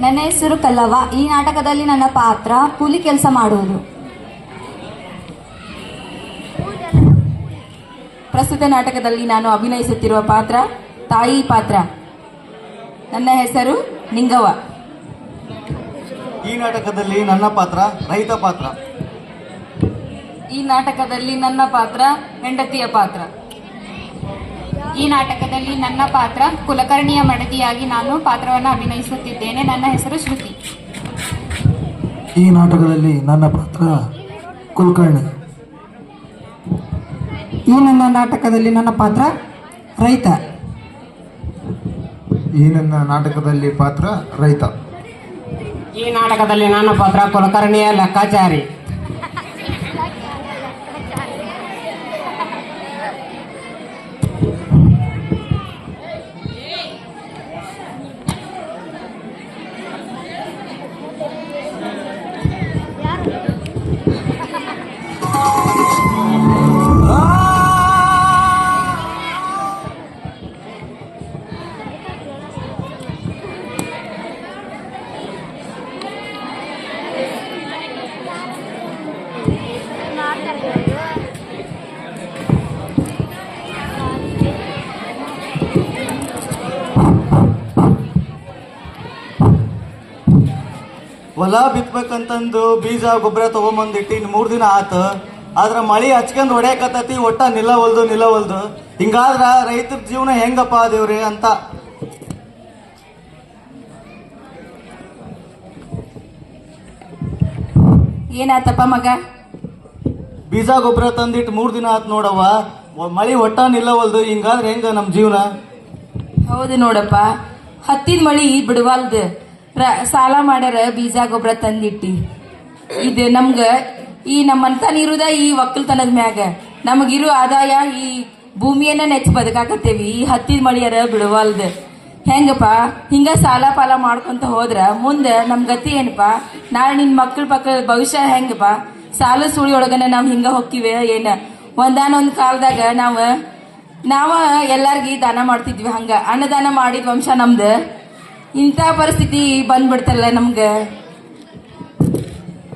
ನನ್ನ ಹೆಸರು ಕಲ್ಲವ್ವ. ಈ ನಾಟಕದಲ್ಲಿ ನನ್ನ ಪಾತ್ರ ಕೂಲಿ ಕೆಲಸ ಮಾಡುವುದು. ಪ್ರಸ್ತುತ ನಾಟಕದಲ್ಲಿ ನಾನು ಅಭಿನಯಿಸುತ್ತಿರುವ ಪಾತ್ರ ತಾಯಿ ಪಾತ್ರ. ನನ್ನ ಹೆಸರು ನಿಂಗವ್ವ. ಈ ನಾಟಕದಲ್ಲಿ ನನ್ನ ಪಾತ್ರ ರೈತ ಪಾತ್ರ. ಈ ನಾಟಕದಲ್ಲಿ ನನ್ನ ಪಾತ್ರ ಹೆಂಡತಿಯ ಪಾತ್ರ. ಈ ನಾಟಕದಲ್ಲಿ ನನ್ನ ಪಾತ್ರ ಕುಲಕರ್ಣಿಯ ಮಡದಿಯಾಗಿ ನಾನು ಪಾತ್ರವನ್ನು ಅಭಿನಯಿಸುತ್ತಿದ್ದೇನೆ. ನನ್ನ ಹೆಸರು ಶ್ರುತಿ. ಈ ನಾಟಕದಲ್ಲಿ ನನ್ನ ಪಾತ್ರ ಕುಲಕರ್ಣಿ. ಈ ನನ್ನ ನಾಟಕದಲ್ಲಿ ನನ್ನ ಪಾತ್ರ ರೈತ. ಈ ನನ್ನ ನಾಟಕದಲ್ಲಿ ಪಾತ್ರ ರೈತ. ಈ ನಾಟಕದಲ್ಲಿ ನನ್ನ ಪಾತ್ರ ಕುಲಕರ್ಣಿಯ ಲೆಕ್ಕಾಚಾರಿ. ಹೊಲ ಬಿತ್ಬೇಕಂತಂದು ಬೀಜ ಗೊಬ್ಬರ ತಗೊಂಬಂದ್ ಇಟ್ಟಿನ್ ಮೂರ್ ದಿನ ಆತ. ಆದ್ರ ಮಳಿ ಹಚ್ಕೊಂಡ್ ಹೊಡ್ಯಾಕತ್ತತಿ ಒಟ್ಟ ನಿಲ್ಲವಲ್ದು ನಿಲ್ಲವಲ್ದು ಹಿಂಗಾದ್ರ ರೈತರ ಜೀವನ ಹೆಂಗಪ್ಪ ದೇವ್ರಿ ಅಂತ. ಏನಾತಪ್ಪ ಮಗ? ಬೀಜ ಗೊಬ್ಬರ ತಂದಿಟ್ಟು ಮೂರ್ ದಿನ ಆತ್ ನೋಡವ್ವ. ಮಳಿ ಒಟ್ಟ ನಿಲ್ಲವಲ್ದು ಹಿಂಗಾದ್ರೆ ಹೆಂಗ ನಮ್ ಜೀವನ? ಹೌದು ನೋಡಪ್ಪ. ಹತ್ತಿದ ಮಳಿ ಬಿಡವಲ್ದು. ಸಾಲ ಮಾಡ್ಯಾರ, ಬೀಜ, ಗೊಬ್ಬರ ತಂದಿಟ್ಟಿ. ಇದು ನಮ್ಗ ಈ ನಮ್ಮಂತ ಇರುದ ಈ ಒಕ್ಕಲ್ತನದ ಮ್ಯಾಗ ನಮಗಿರೋ ಆದಾಯ ಈ ಭೂಮಿಯನ್ನ ನೆಚ್ಚ ಬದುಕಾಕತ್ತೇವಿ, ಈ ಹತ್ತಿದ ಮಳಿಯರ ಬಿಡವಲ್ದು. ಹೆಂಗಪ್ಪ, ಹಿಂಗ ಸಾಲ ಪಾಲ ಮಾಡ್ಕೊಂತ ಹೋದ್ರ ಮುಂದ ನಮ್ ಗತಿ ಏನಪ್ಪ ನಾಳೆ ನಿನ್ ಮಕ್ಕಳ ಪಕ್ಕ ಭವಿಷ್ಯ ಹೆಂಗಪ್ಪ? ಸಾಲ ಸುಳಿ ಒಳಗನ ನಾವ್ ಹಿಂಗ ಹೊಕ್ಕಿವೆ ಏನ? ಒಂದಾನೊಂದ್ ಕಾಲದಾಗ ನಾವ ನಾವ ಎಲ್ಲಾರ್ಗಿ ದಾನ ಮಾಡ್ತಿದ್ವಿ ಹಂಗ. ಅನ್ನದಾನ ಮಾಡಿದ ವಂಶ ನಮ್ದ. ಇಂಥ ಪರಿಸ್ಥಿತಿ ಬಂದ್ಬಿಡ್ತಲ್ಲ ನಮ್ಗೆ.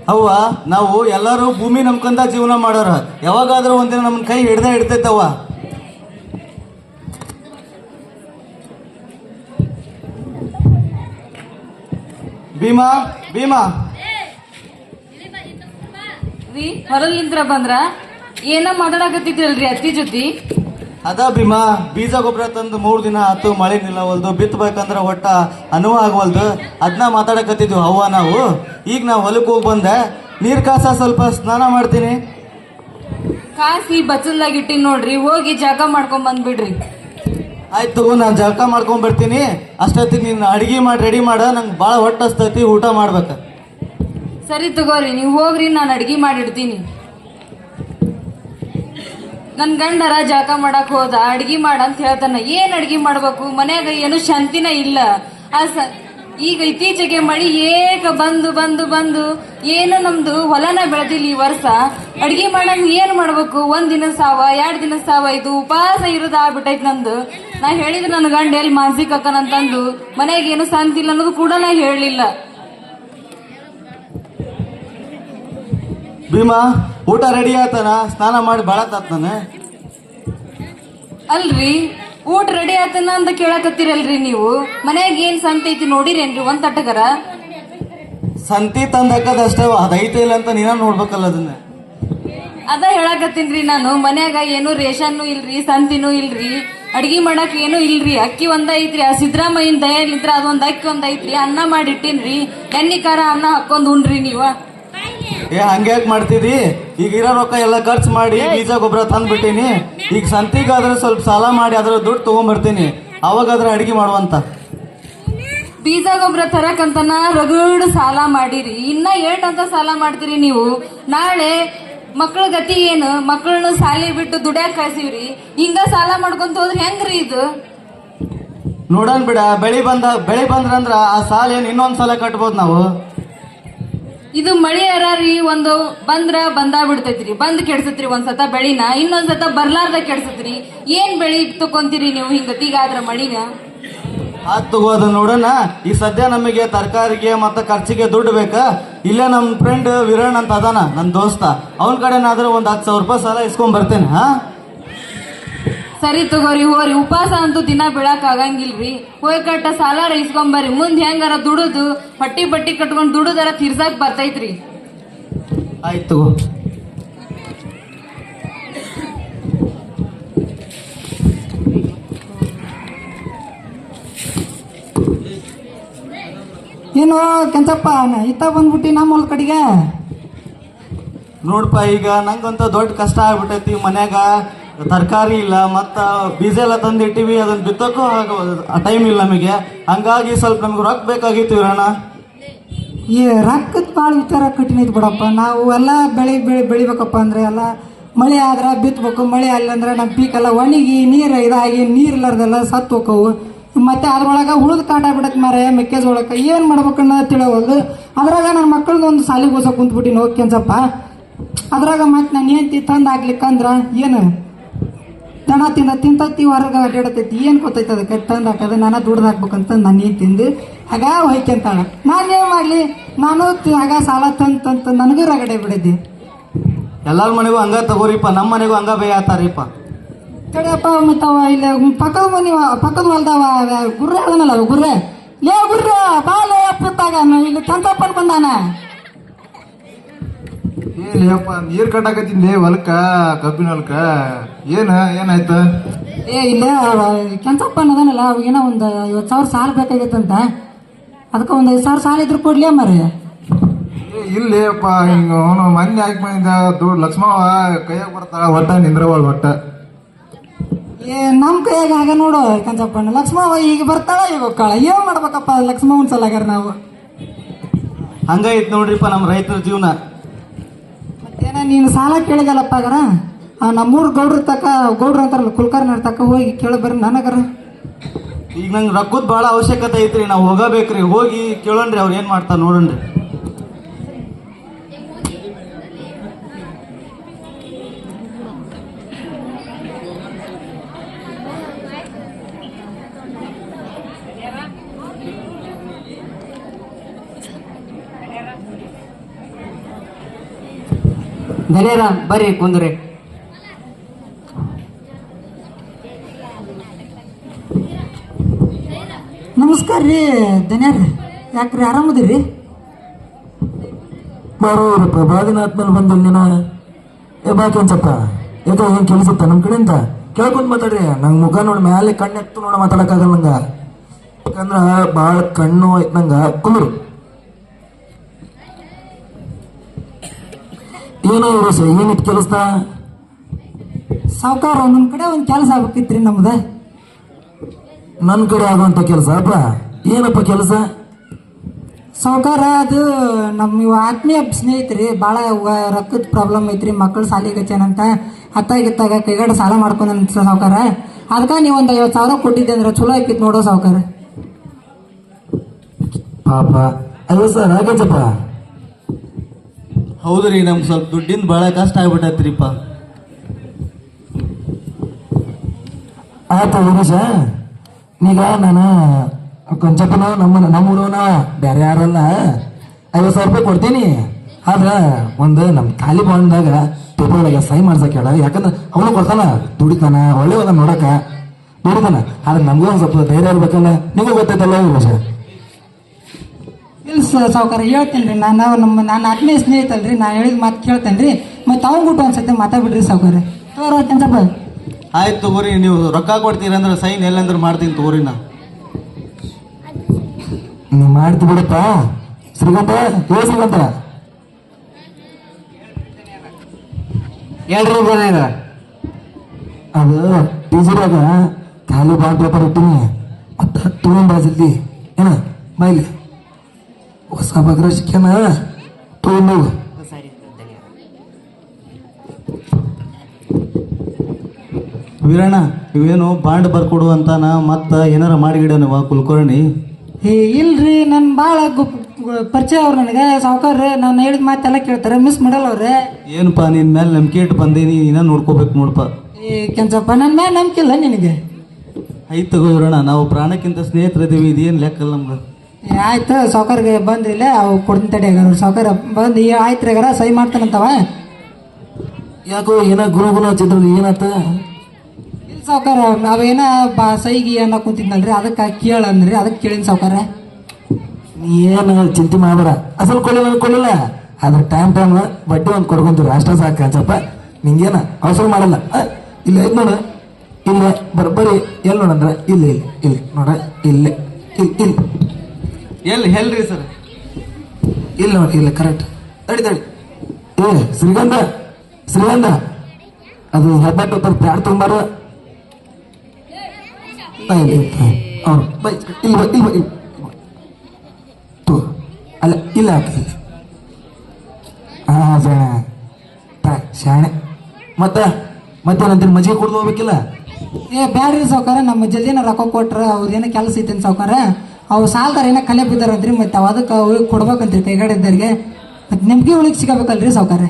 ಅವ್ವ ನಾವು ಎಲ್ಲರೂ ಭೂಮಿ ನಂಬ್ಕೊಂತ ಜೀವನ ಮಾಡೋರ ಯಾವಾಗಾದ್ರೂ ಒಂದಿನ ನಮ್ಮ ಕೈ ಹಿಡ್ದ ಹಿಡ್ತೈತವ್ವ. ಭೀಮಾ ಭೀಮಾ. ರೀ ಹೊರಲಿಂದ್ರ ಬಂದ್ರ? ಏನ ಮಾತಾಡಕತ್ತಿದ್ರಲ್ರಿ ಅತ್ತಿ ಜೊತೆ? ಅದ ಭೀಮಾ ಬೀಜ ಗೊಬ್ಬರ ತಂದು ಮೂರ್ ದಿನ ಆತು ಮಳೆ ನಿಲ್ಲವಲ್ದು ಬಿತ್ತಬೇಕಂದ್ರ ಒಟ್ಟ ಅನುವ ಆಗವಲ್ದು. ಅದನ್ನ ಮಾತಾಡಕತ್ತಿದ್ವಿ ಅವ್ವ ನಾವು. ಈಗ ನಾವು ಹೊಲಕ್ಕೆ ಹೋಗಿ ಬಂದೆ. ನೀರ್ ಕಾಸ ಸ್ವಲ್ಪ ಸ್ನಾನ ಮಾಡ್ತೀನಿ. ಕಾಸಿ ಬಚ್ಚಲ್ದಾಗ ಇಟ್ಟಿನ ನೋಡ್ರಿ ಹೋಗಿ ಜಾಗ ಮಾಡ್ಕೊಂಡ್ ಬಂದ್ಬಿಡ್ರಿ. ಆಯ್ತು ತಗೋ ನಾನು ಜಳಕ ಮಾಡ್ಕೊಂಡ್ ಬರ್ತೀನಿ. ಅಷ್ಟೊತ್ತಿಗೆ ನೀನು ಅಡಿಗೆ ಮಾಡಿ ರೆಡಿ ಮಾಡ ನಂಗೆ ಭಾಳ ಹೊಟ್ಟಸ್ತೈತಿ ಊಟ ಮಾಡ್ಬೇಕು. ಸರಿ ತಗೋರಿ ನೀವು ಹೋಗ್ರಿ ನಾನು ಅಡ್ಗಿ ಮಾಡಿಡ್ತೀನಿ. ನನ್ ಗಂಡರ ಜಳಕ ಮಾಡಕ್ ಹೋದ, ಅಡ್ಗಿ ಮಾಡ ಅಂತ ಹೇಳ್ತಾನ, ಏನ್ ಅಡ್ಗಿ ಮಾಡ್ಬೇಕು? ಮನ್ಯಾಗ ಏನು ಶಾಂತಿನ ಇಲ್ಲ. ಆ ಸ- ಈಗ ಇತ್ತೀಚೆಗೆ ಮಳಿ ಏಕ ಬಂದು ಬಂದು ಬಂದು, ಏನು ನಮ್ದು ಹೊಲನ ಬೆಳೆದಿಲ್ಲ ಈ ವರ್ಷ. ಅಡ್ಗಿ ಮಾಡಂಗ್ ಏನ್ ಮಾಡ್ಬೇಕು? ಒಂದ್ ದಿನ ಸಾವ, ಎರಡ್ ದಿನ ಸಾವ, ಇದು ಉಪವಾಸ ಇರೋದು ನಂದು. ನಾ ಹೇಳಿದ್ರೆ ನನ್ನ ಗಂಡ ಎಲ್ಲಿ ಮಾನಸಿಕ ಅಕ್ಕನಂತಂದು, ಮನೆಯಾಗ ಏನು ಶಾಂತಿ ಇಲ್ಲ ಅನ್ನೋದು ಕೂಡ ನಾ ಹೇಳಲಿಲ್ಲ. ಭೀಮಾ ಊಟ ರೆಡಿ ಆತನ ಸ್ನಾನ ಮಾಡಿ ಭಾಳ ತಾತನ ಅಲ್ರಿ ಊಟ ರೆಡಿ ಆತನ ಅಂತ ಕೇಳಕತ್ತೀರಲ್ರಿ ನೀವು? ಮನ್ಯಾಗ ಏನ್ ಸಂತ ಐತಿ ನೋಡಿರೇನ್ರಿ ಒಂದ್ ತಟ್ಟಗರ ಸಂತಿ ತಂದು ಹಾಕದ ಅಷ್ಟೇ ಅದು ಇಲ್ಲ ಅಂತ ನೀನ ನೋಡ್ಬೇಕಲ್ಲ ಅದನ್ನ. ಅದ ಹೇಳಕತ್ತೀನ್ರಿ ನಾನು ಮನ್ಯಾಗ ಏನು ರೇಷನ್ನು ಇಲ್ರಿ ಸಂತಿನೂ ಇಲ್ರಿ ಅಡ್ಗಿ ಮಾಡಕ್ ಏನು ಇಲ್ರಿ ಅಕ್ಕಿ ಒಂದ ಐತ್ರಿ ಆ ಸಿದ್ದರಾಮಯ್ಯನ ದಯಲಿದ್ರ ಅದೊಂದ್ ಅಕ್ಕಿ ಒಂದ್ ಐತ್ರಿ ಅನ್ನ ಮಾಡಿಟ್ಟಿನ್ರಿ ಎಣ್ಣಿ ಖಾರ ಅನ್ನ ಹಾಕೊಂಡ್ ಉಣ್ರಿ ನೀವ. ಏ ಹಂಗ್ಯಾಕ್ ಮಾಡ್ತಿದಿ? ಈಗ ಇರೋ ರೊಕ್ಕ ಎಲ್ಲ ಖರ್ಚು ಮಾಡಿ ಬೀಜ ಗೊಬ್ಬರ ತಂದ್ಬಿಟ್ಟಿನಿ. ಈಗ ಸಂತಿಗಾದ್ರೆ ಸ್ವಲ್ಪ ಸಾಲ ಮಾಡಿ ಅದ್ರ ದುಡ್ಡು ತಗೊಂಡ್ಬರ್ತೀನಿ ಅವಾಗಾದ್ರೆ ಅಡಿಗೆ ಮಾಡುವಂತ ಬೀಜ ಗೊಬ್ಬರ ತರಕಂತನ ರಗಡು ಸಾಲ ಮಾಡಿರಿ. ಇನ್ನ ಏಟಂತ ಸಾಲ ಮಾಡ್ತೀರಿ ನೀವು. ನಾಳೆ ಮಕ್ಳ ಗತಿ ಏನು? ಮಕ್ಕಳನ್ನ ಸಾಲಿ ಬಿಟ್ಟು ದುಡ್ಯಾಕ್ ಕಳ್ಸಿವ್ರಿ. ಹಿಂಗ ಸಾಲ ಮಾಡ್ಕೊಂತ ಹೋದ್ರೆ ಹೆಂಗ್ರಿ ಇದು? ನೋಡೋಣ ಬಿಡ ಬೆಳಿ ಬಂದ ಬೆಳಿ ಬಂದ್ರಂದ್ರ ಆ ಸಾಲ ಏನ್ ಇನ್ನೊಂದ್ ಸಲ ಕಟ್ಬೋದು ನಾವು? ಇದು ಮಳಿ ಅರಾರಿ ಒಂದು ಬಂದ್ರ ಬಂದ ಬಿಡ್ತೈತ್ರಿ ಬಂದ್ ಕೆಡ್ಸತ್ರಿ ಒಂದ್ಸತ ಬೆಳಿನ ಇನ್ನೊಂದ್ಸತ ಬರ್ಲಾರ್ದ ಕೆಡ್ಸತ್ರಿ. ಏನ್ ಬೆಳಿ ತಕೊಂತೀರಿ ನೀವು ಹಿಂಗತಿಗಾದ್ರ ಮಳಿನ? ಆತ್ ತಗೋದ ನೋಡೋಣ. ಈ ಸದ್ಯ ನಮಗೆ ತರಕಾರಿಗೆ ಮತ್ತೆ ಖರ್ಚಿಗೆ ದುಡ್ಡು ಬೇಕಾ? ಇಲ್ಲೇ ನಮ್ಮ ಫ್ರೆಂಡ್ ವಿರಣ್ ಅಂತ ಅದಾನ ನನ್ನ ದೋಸ್ತ. ಅವನ ಕಡೆನಾದ್ರೆ ಒಂದು ಹತ್ತು ಸಾವಿರ ರೂಪಾಯಿ ಸಾಲ ಇಸ್ಕೊಂಡ್ ಬರ್ತೇನೆ, ಹಾ? ಸರಿ ತಗೋರಿ ಹೋರಿ. ಉಪವಾಸ ಅಂತೂ ದಿನ ಬೀಳಕ್ ಆಗಂಗಿಲ್ರಿ. ಹೋಯ್ ಕಟ್ಟ ಸಾಲ ಇಸ್ಕೊಂಬರ್ರಿ ಮುಂದ್ ಹೆಂಗಾರ ದುಡುದು ಹೊಟ್ಟಿ ಬಟ್ಟಿ ಕಟ್ಕೊಂಡ್ ದುಡುದರ ತಿರ್ಸಾಕ್ ಬರ್ತೈತ್ರಿ. ಆಯ್ತು ಏನು ಕೆಂಚಪ್ಪ ಇತ್ತ ಬಂದ್ಬಿಟ್ಟಿ ನಮ್ಮ ಹೊಲ ಕಡೆಗೆ. ನೋಡ್ಪ ಈಗ ನಂಗಂತ ದೊಡ್ಡ ಕಷ್ಟ ಆಗ್ಬಿಟ್ಟೈತಿ ಮನ್ಯಾಗ. ತರಕಾರಿ ಇಲ್ಲ, ಮತ್ತು ಬೀಜ ಎಲ್ಲ ತಂದಿಟ್ಟಿವಿ ಅದನ್ನ ಬಿತ್ತಕ್ಕೂ ಟೈಮ್ ಇಲ್ಲ ನಮಗೆ. ಹಂಗಾಗಿ ಸ್ವಲ್ಪ ನಮ್ಗೆ ರೊಕ್ಕ ಬೇಕಾಗಿತ್ತು ಇರೋಣ ಈ ರೊಕ್ಕದ ಭಾಳ ವಿಚಾರ ಕಠಿಣ ಐತಿ ಬಿಡಪ್ಪ. ನಾವು ಎಲ್ಲ ಬೆಳೆ ಬೆಳೆ ಬೆಳಿಬೇಕಪ್ಪ ಅಂದ್ರೆ ಎಲ್ಲ ಮಳೆ ಆದ್ರೆ ಬಿತ್ತಬೇಕು ಮಳೆ ಅಲ್ಲಂದ್ರೆ ನಮ್ಮ ಪೀಕೆಲ್ಲ ಒಣಗಿ, ನೀರು ಇದಾಗಿ, ನೀರು ಇಲ್ಲಾರ್ದೆಲ್ಲ ಸತ್ತು ಹೋಕ್ಕವು ಮತ್ತು ಅದ್ರೊಳಗೆ ಉಳಿದ ಕಾಟ ಬಿಡತ್ತೆ ಮಾರ ಮೆಕ್ಕೆಜೋಳಕ್ಕೆ ಏನು ಮಾಡ್ಬೇಕು ಅನ್ನೋದು ತಿಳಿಯೋದು ಅದ್ರಾಗ ನನ್ನ ಮಕ್ಕಳದ್ದು ಒಂದು ಸಾಲಿಗೆ ಓಸೋ ಕುಂತ್ಬಿಟ್ಟಿನ ಹೋಗಿ ಕೆನ್ಸಪ್ಪ ಅದ್ರಾಗ ಮತ್ತೆ ನಾನು ಏನು ತಂದು ಹಾಕ್ಲಿಕ್ಕಂದ್ರೆ ಏನು? ದನ ತಿಂದ ತಿಂತತಿ ಹೊರಗೆ ಅಡ್ಡಾಡತೈತಿ ಏನು ಗೊತ್ತೈತ ಅದಕ್ಕೆ? ತಂದು ಹಾಕೋದು ನಾನು ದುಡ್ದು ಹಾಕ್ಬೇಕಂತ ನಾನು ಏನು ತಿಂದು ಆಗ ಹೊಯ್ಕೊಂತಾಳ ನಾನು ಏನು ಮಾಡಲಿ? ನಾನು ತಿ- ಆಗ ಸಾಲ ತಂತಂತ ನನಗೂ ರಗಡೆ ಬಿಡಿದ್ದೆ ಎಲ್ಲಾರ ಮನೆಗೂ ಹಂಗ ತಗೋರಿಪ್ಪ ನಮ್ಮ ಮನೆಗೂ ಹಂಗ ಬೇಯತ್ತಾರಿಪ್ಪ ಕಡೆಯಪ್ಪ ಮತ್ತವ ಇಲ್ಲ ಪಕ್ಕದ ಮನೆ ಪಕ್ಕದ ಹೊಲ್ದವ ಗುರ್ರೆ ಅದನಲ್ಲ ಗುರ್ರೆ? ಲೇ ಗುರ್ರೆ ಬಾಲೆ ಅಪ್ಪತ್ತಾಗ. ಇಲ್ಲಿ ಕೆಂಪಪ್ಪನ ಬಂದಾನ. ಏನಪ್ಪ ನೀರ್ ಲೇ ಹೊಲಕ್ಕ ಕಬ್ಬಿನ ಹೊಲಕ್ಕ. ಏನ ಏನಾಯ್ತು? ಏ ಇಲ್ಲೇ ಕೆಂಚಪ್ಪನ ಅದನಲ್ಲ ಅವಾಗೇನೋ ಒಂದು ಐವತ್ತು ಸಾವಿರ ಸಾಲ ಬೇಕಾಗಿತ್ತಂತ. ಅದಕ್ಕೆ ಒಂದು ಐದು ಸಾವಿರ ಸಾಲ ಇದ್ರು ಕೊಡ್ಲೇ ಮರಿ ಏ, ಇಲ್ಲೇಪ್ಪ ಹಿಂಗ ಅವನು ಮೊನ್ನೆ ಹಾಕಿ ಬಂದಿದ್ದ ದುಡ್ಡು ಲಕ್ಷ್ಮವ್ವ ಕೈಯಾಗ ಬರ್ತಾಳ ಒಟ್ಟ ನಿಂದ್ರವಳ ಒಟ್ಟ ಏ ನಮ್ಮ ಕೈಯಾಗ ಆಗ ನೋಡು ಕಂಚಪ್ಪಣ್ಣ. ಲಕ್ಷ್ಮವ್ವ ಈಗ ಬರ್ತಾಳ ಈಗ ಹೋಗ್ತಾಳ. ಏನ್ ಮಾಡ್ಬೇಕಪ್ಪ ಲಕ್ಷ್ಮವನ್ ಸಲಗಾರ ನಾವು? ಹಂಗೈತ್ ನೋಡ್ರಿಪ್ಪ ನಮ್ಮ ರೈತರ ಜೀವನ. ಮತ್ತೇನ ನೀನು ಸಾಲ ಕೇಳಿದಲ್ಲಪ್ಪ ಆಗರ ಆ ನಮ್ಮೂರ್ ಗೌಡ್ರ ತಕ ಗೌಡ್ರ ಅಂತಾರಲ್ಲ ಕುಲ್ಕರ್ನ ತಕ ಹೋಗಿ ಕೇಳಿ ಬರ್ರಿ ನನಗರ. ಈಗ ನಂಗೆ ರೊಕ್ಕದ ಭಾಳ ಅವಶ್ಯಕತೆ ಐತ್ರಿ ನಾವು ಹೋಗಬೇಕ್ರಿ ಹೋಗಿ ಕೇಳೋಣ್ರಿ ಅವ್ರು ಏನು ಮಾಡ್ತಾರೆ ನೋಡೋಣ್ರಿ. ಧನ್ಯರಾಮ್ ಬರ್ರಿ ಕುಂದ್ರಿ. ನಮಸ್ಕಾರ ರೀ ಧನ್ಯಾರ ಯಾಕ್ರಿ ಆರಾಮದಿರಿ ಬರೋರಪ್ಪ ಬಾದಿನ ಆದ್ಮೇಲೆ ಬಂದಿಲ್ಲ ನೀನ ಏ ಬಾ ಕೆಂಚಪ್ಪ ಏನು ಏನ್ ನಮ್ಮ ನಮ್ ಕಡೆಯಿಂದ? ಕೇಳ್ಕೊಂಡ್ ಮಾತಾಡ್ರಿ. ನಂಗೆ ಮುಖ ನೋಡಿ ಮ್ಯಾಲೆ ಕಣ್ಣೆತ್ತು ನೋಡ ಮಾತಾಡಕ್ಕಾಗಲ್ಲ ನಂಗ. ಯಾಕಂದ್ರ ಬಾಳ ಕಣ್ಣು ಐತ್ ನಂಗ ಕುಂದ್ರು. ಏನೋ ಇರೋಸ ಏನಿತ್ತು ಕೆಲಸ ಸಾವುಕಾರ ನಿಮ್ಮ ಕಡೆ ಒಂದು ಕೆಲಸ ಆಗ್ಬೇಕಿತ್ರಿ ನಮ್ದು. ನನ್ ಕಡೆ ಆಗುವಂತ ಕೆಲಸ ಅಪ್ಪ. ಏನಪ್ಪ ಕೆಲಸ? ಸಾವುಕಾರ ಅದು ನಮ್ಮ ಇವ ಆತ್ಮೀಯ ಸ್ನೇಹಿತರಿ ಭಾಳ ರೊಕ್ಕದ ಪ್ರಾಬ್ಲಮ್ ಐತ್ರಿ ಮಕ್ಕಳು ಸಾಲಿಗೆ ಹಚ್ಚಾನಂತ ಹತ್ತಾಗಿತ್ತಾಗ ಕೈಗಡ ಸಾಲ ಮಾಡ್ಕೊಂಡಂತ ಸಾವುಕಾರ. ಅದಕ್ಕೆ ನೀವು ಒಂದು ಐವತ್ತು ಸಾವಿರ ಕೊಟ್ಟಿದ್ದೆ ಅಂದ್ರೆ ಚಲೋ ಆಕಿತ್ತು ನೋಡೋ ಸಾವುಕಾರ. ಪಾಪ. ಅಲ್ಲ ಸರ್ ಆಗತ್ತಪ್ಪ ಹೌದ್ರಿ ನಮ್ಗೆ ಸ್ವಲ್ಪ ದುಡ್ಡಿಂದ ಭಾಳ ಕಷ್ಟ ಆಗ್ಬಿಟ್ಟೈತ್ರಿಪ್ಪ. ಆಯ್ತು ವೀರೇಶ ಈಗ ನಾನು ಕೊಂಚಪ್ಪನ ನಮ್ಮ ನಮ್ಮೂರವನ, ಬೇರೆ ಯಾರಲ್ಲ. ಐವತ್ತು ಸಾವಿರ ರೂಪಾಯಿ ಕೊಡ್ತೀನಿ. ಆದ್ರೆ ಒಂದು ನಮ್ಮ ಖಾಲಿ ಬಾಂಡ್ದಾಗ ಒಳಗೆ ಸೈ ಮಾಡ್ಸಕ್ಕೆ ಹೇಳ. ಯಾಕಂದ್ರೆ ಅವನು ಕೊಡ್ತಾನ. ದುಡಿತಾನ. ಒಳ್ಳೆ ಹೋದ ನೋಡಕ ದುಡಿತಾನ. ಆದ್ರೆ ನಮ್ಗೂ ಒಂದು ಸ್ವಲ್ಪ ಧೈರ್ಯ ಇರ್ಬೇಕಲ್ಲ. ನಿಮಗೂ ಗೊತ್ತೈತಲ್ಲ ಇಲ್ಲ ಸಾವುಕಾರ ಹೇಳ್ತೇನೆ ರೀ ನಾನು ನಮ್ಮ, ನಾನು ಆತ್ಮೀಯ ಸ್ನೇಹಿತಲ್ರಿ. ನಾನು ಹೇಳಿದ ಮಾತು ಕೇಳ್ತೇನೆ ರೀ ಮತ್ತು ಅವ್ನು ಬಿಟ್ಟು ಒಂದು ಸತಿ ಮಾತಾಡ್ಬಿಡ್ರಿ, ಸಾವುಕಾರ. ತೋರ ಆಯ್ತು ತಗೋರಿ ನೀವು ರೊಕ್ಕ ಕೊಡ್ತೀರಂದ್ರೆ ಸೈನ್ ಎಲ್ಲಂದ್ರೆ ಮಾಡ್ತೀನಿ ತಗೋರಿ ನಾ. ನೀವು ಮಾಡ್ತಿ ಬಿಡಪ್ಪ. ಶ್ರೀಗಂಧ ಏ ಶ್ರೀಗಂಧ. ಹೇಳ್ರಿ ಧನ್ಯರ ಅದು ಟೀಚರಾಗ ಖಾಲಿ ಬಾಂಡ್ ಪೇಪರ್ ಇಟ್ಟಿನಿ. ಮತ್ತೆ ಹತ್ತು ಬಾಜಿಲ್ಲಿ ಏನ ಮೈಲಿ ಹೊಸ ಬಗ್ರ ಶಿಕ್ಷಣ ತೊಗೊಂಡು ವೀರಣ್ಣ ಇವೇನು ಬಾಂಡ್ ಬರ್ಕೊಡು ಅಂತಾನ ಮತ್ತೆ ಏನಾರ ಮಾಡಿಗಿಡನವ ಕುಲಕರ್ಣಿ? ಏ ಇಲ್ರಿ ನನ್ನ ಭಾಳ ಪರಿಚಯ ಅವ್ರು ನನಗೆ. ಸಾವುಕಾರ ನಾನು ಹೇಳಿದ ಮಾತೆಲ್ಲ ಕೇಳ್ತಾರೆ ಮಿಸ್ ಮಾಡಲ್ಲ ಅವ್ರೆ. ಏನಪ್ಪ ನಿನ್ನ ಮೇಲೆ ನಂಬಿಕೆ ಇಟ್ಟು ಬಂದೀನಿ ನೀನ ನೋಡ್ಕೋಬೇಕು ನೋಡಪ್ಪ. ಏ ಕೆಂಚಪ್ಪ ನನ್ನ ನಂಬಿಕೆ ಇಲ್ಲ ನಿನಗೆ. ಐತ್ ವೀರಣ್ಣ ನಾವು ಪ್ರಾಣಕ್ಕಿಂತ ಸ್ನೇಹಿತರಿದ್ದೀವಿ ಇದೇನು ಲೆಕ್ಕಲ್ಲ ನಮ್ಗೆ? ಏ, ಆಯ್ತು ಸಾವ್ಕಾರ್ಗೆ ಬಂದ್ರಿಲ್ಲ ಅವು ಕೊಡ್ತೀನಿ ತಡೆ ಹಾಗಾದ್ರೆ. ಸಾವ್ಕಾರ ಬಂದು ಈ ಆಯ್ತು ರೀ ಸಹಿ ಮಾಡ್ತಾನಂತವ? ಯಾಕೋ ಏನ ಗುರುಗುಣ ಚಿತ್ರ ಹಚ್ಚಿದ್ರು ಏನಾತ? ಇಲ್ಲ ಸಾವ್ಕಾರ ನಾವೇನ ಬಾ ಸೈಗಿ ಅನ್ನ ಕುಂತಿದ್ನಲ್ರಿ ಅದಕ್ಕೆ ಕೇಳಂದ್ರಿ ಅದಕ್ಕೆ ಕೇಳಿನ ಸಾವ್ಕಾರ. ನೀ ಏನು ಚಿಂತೆ ಮಾಡಬೇಡ. ಅಸಲು ಕೊಡಲಿಲ್ಲ ಕೊಡಲಿಲ್ಲ. ಅದ್ರ ಟೈಮ್ ಟೈಮ್ ಬಡ್ಡಿ ಒಂದು ಕೊಡ್ಕೊಂತೀವಿ ಅಷ್ಟ ಸಾಕು ಅನ್ಸಪ್ಪ ನಿಂಗೇನ ಅವಸರ ಮಾಡಲ್ಲ. ಆ, ಇಲ್ಲ ಇದು ನೋಡು. ಇಲ್ಲ ಬರ್ಬರಿ ಎಲ್ಲಿ ನೋಡಂದ್ರೆ ಇಲ್ಲ ಇಲ್ಲ ಇಲ್ಲಿ ನೋಡ. ಇಲ್ಲೇ ಇಲ್ಲಿ ಇಲ್ಲಿ. ಎಲ್ಲಿ ಹೇಳ್ರಿ ಸರ್? ಇಲ್ಲ ನೋಡಿ ಇಲ್ಲ ಕರೆಕ್ಟ್ ತಡಿ ತಡಿ. ಏ ಶ್ರೀಗಂಧ ಶ್ರೀಗಂಧ. ಅದು ಹೆಬ್ಬಟ್ಟು ಸ್ವಲ್ಪ ಪ್ಯಾಡ್ ತೊಗೊಂಬಾರ. ಇಲ್ಲ ಬೈ ಇಲ್ಲ ತೋ ಅಲ್ಲ ಇಲ್ಲ ಹಾಂ ಶಾಣೆ ಮತ್ತೆ ಮತ್ತೇನಂತೀನಿ ಮಜ್ಜಿಗೆ ಕುಡ್ದು ಹೋಗ್ಬೇಕಿಲ್ಲ ಏ, ಬ್ಯಾಡ್ರಿ ಸಾವುಕಾರ. ನಮ್ಮ ಜಲ್ದಿನ ರೊಕ್ಕ ಕೊಟ್ರ ಅವ್ರೇನೋ ಕೆಲಸ ಐತೇನು ಸಾವುಕಾರ? ಅವ್ರು ಸಾಲ್ದಾರ ಏನೋ ಕಲೆ ಬಿದ್ದಾರಂತ್ರಿ, ಮತ್ತೆ ಅದಕ್ಕೆ ಅವ್ರಿಗೆ ಕೊಡ್ಬೇಕಂತ್ರಿ ಕೈಗಾಡಿದ್ದವ್ರಿಗೆ. ಮತ್ತೆ ನಿಮ್ಗೆ ಉಳಿಗೆ ಸಿಗಬೇಕಲ್ರಿ ಸಾವುಕಾರ?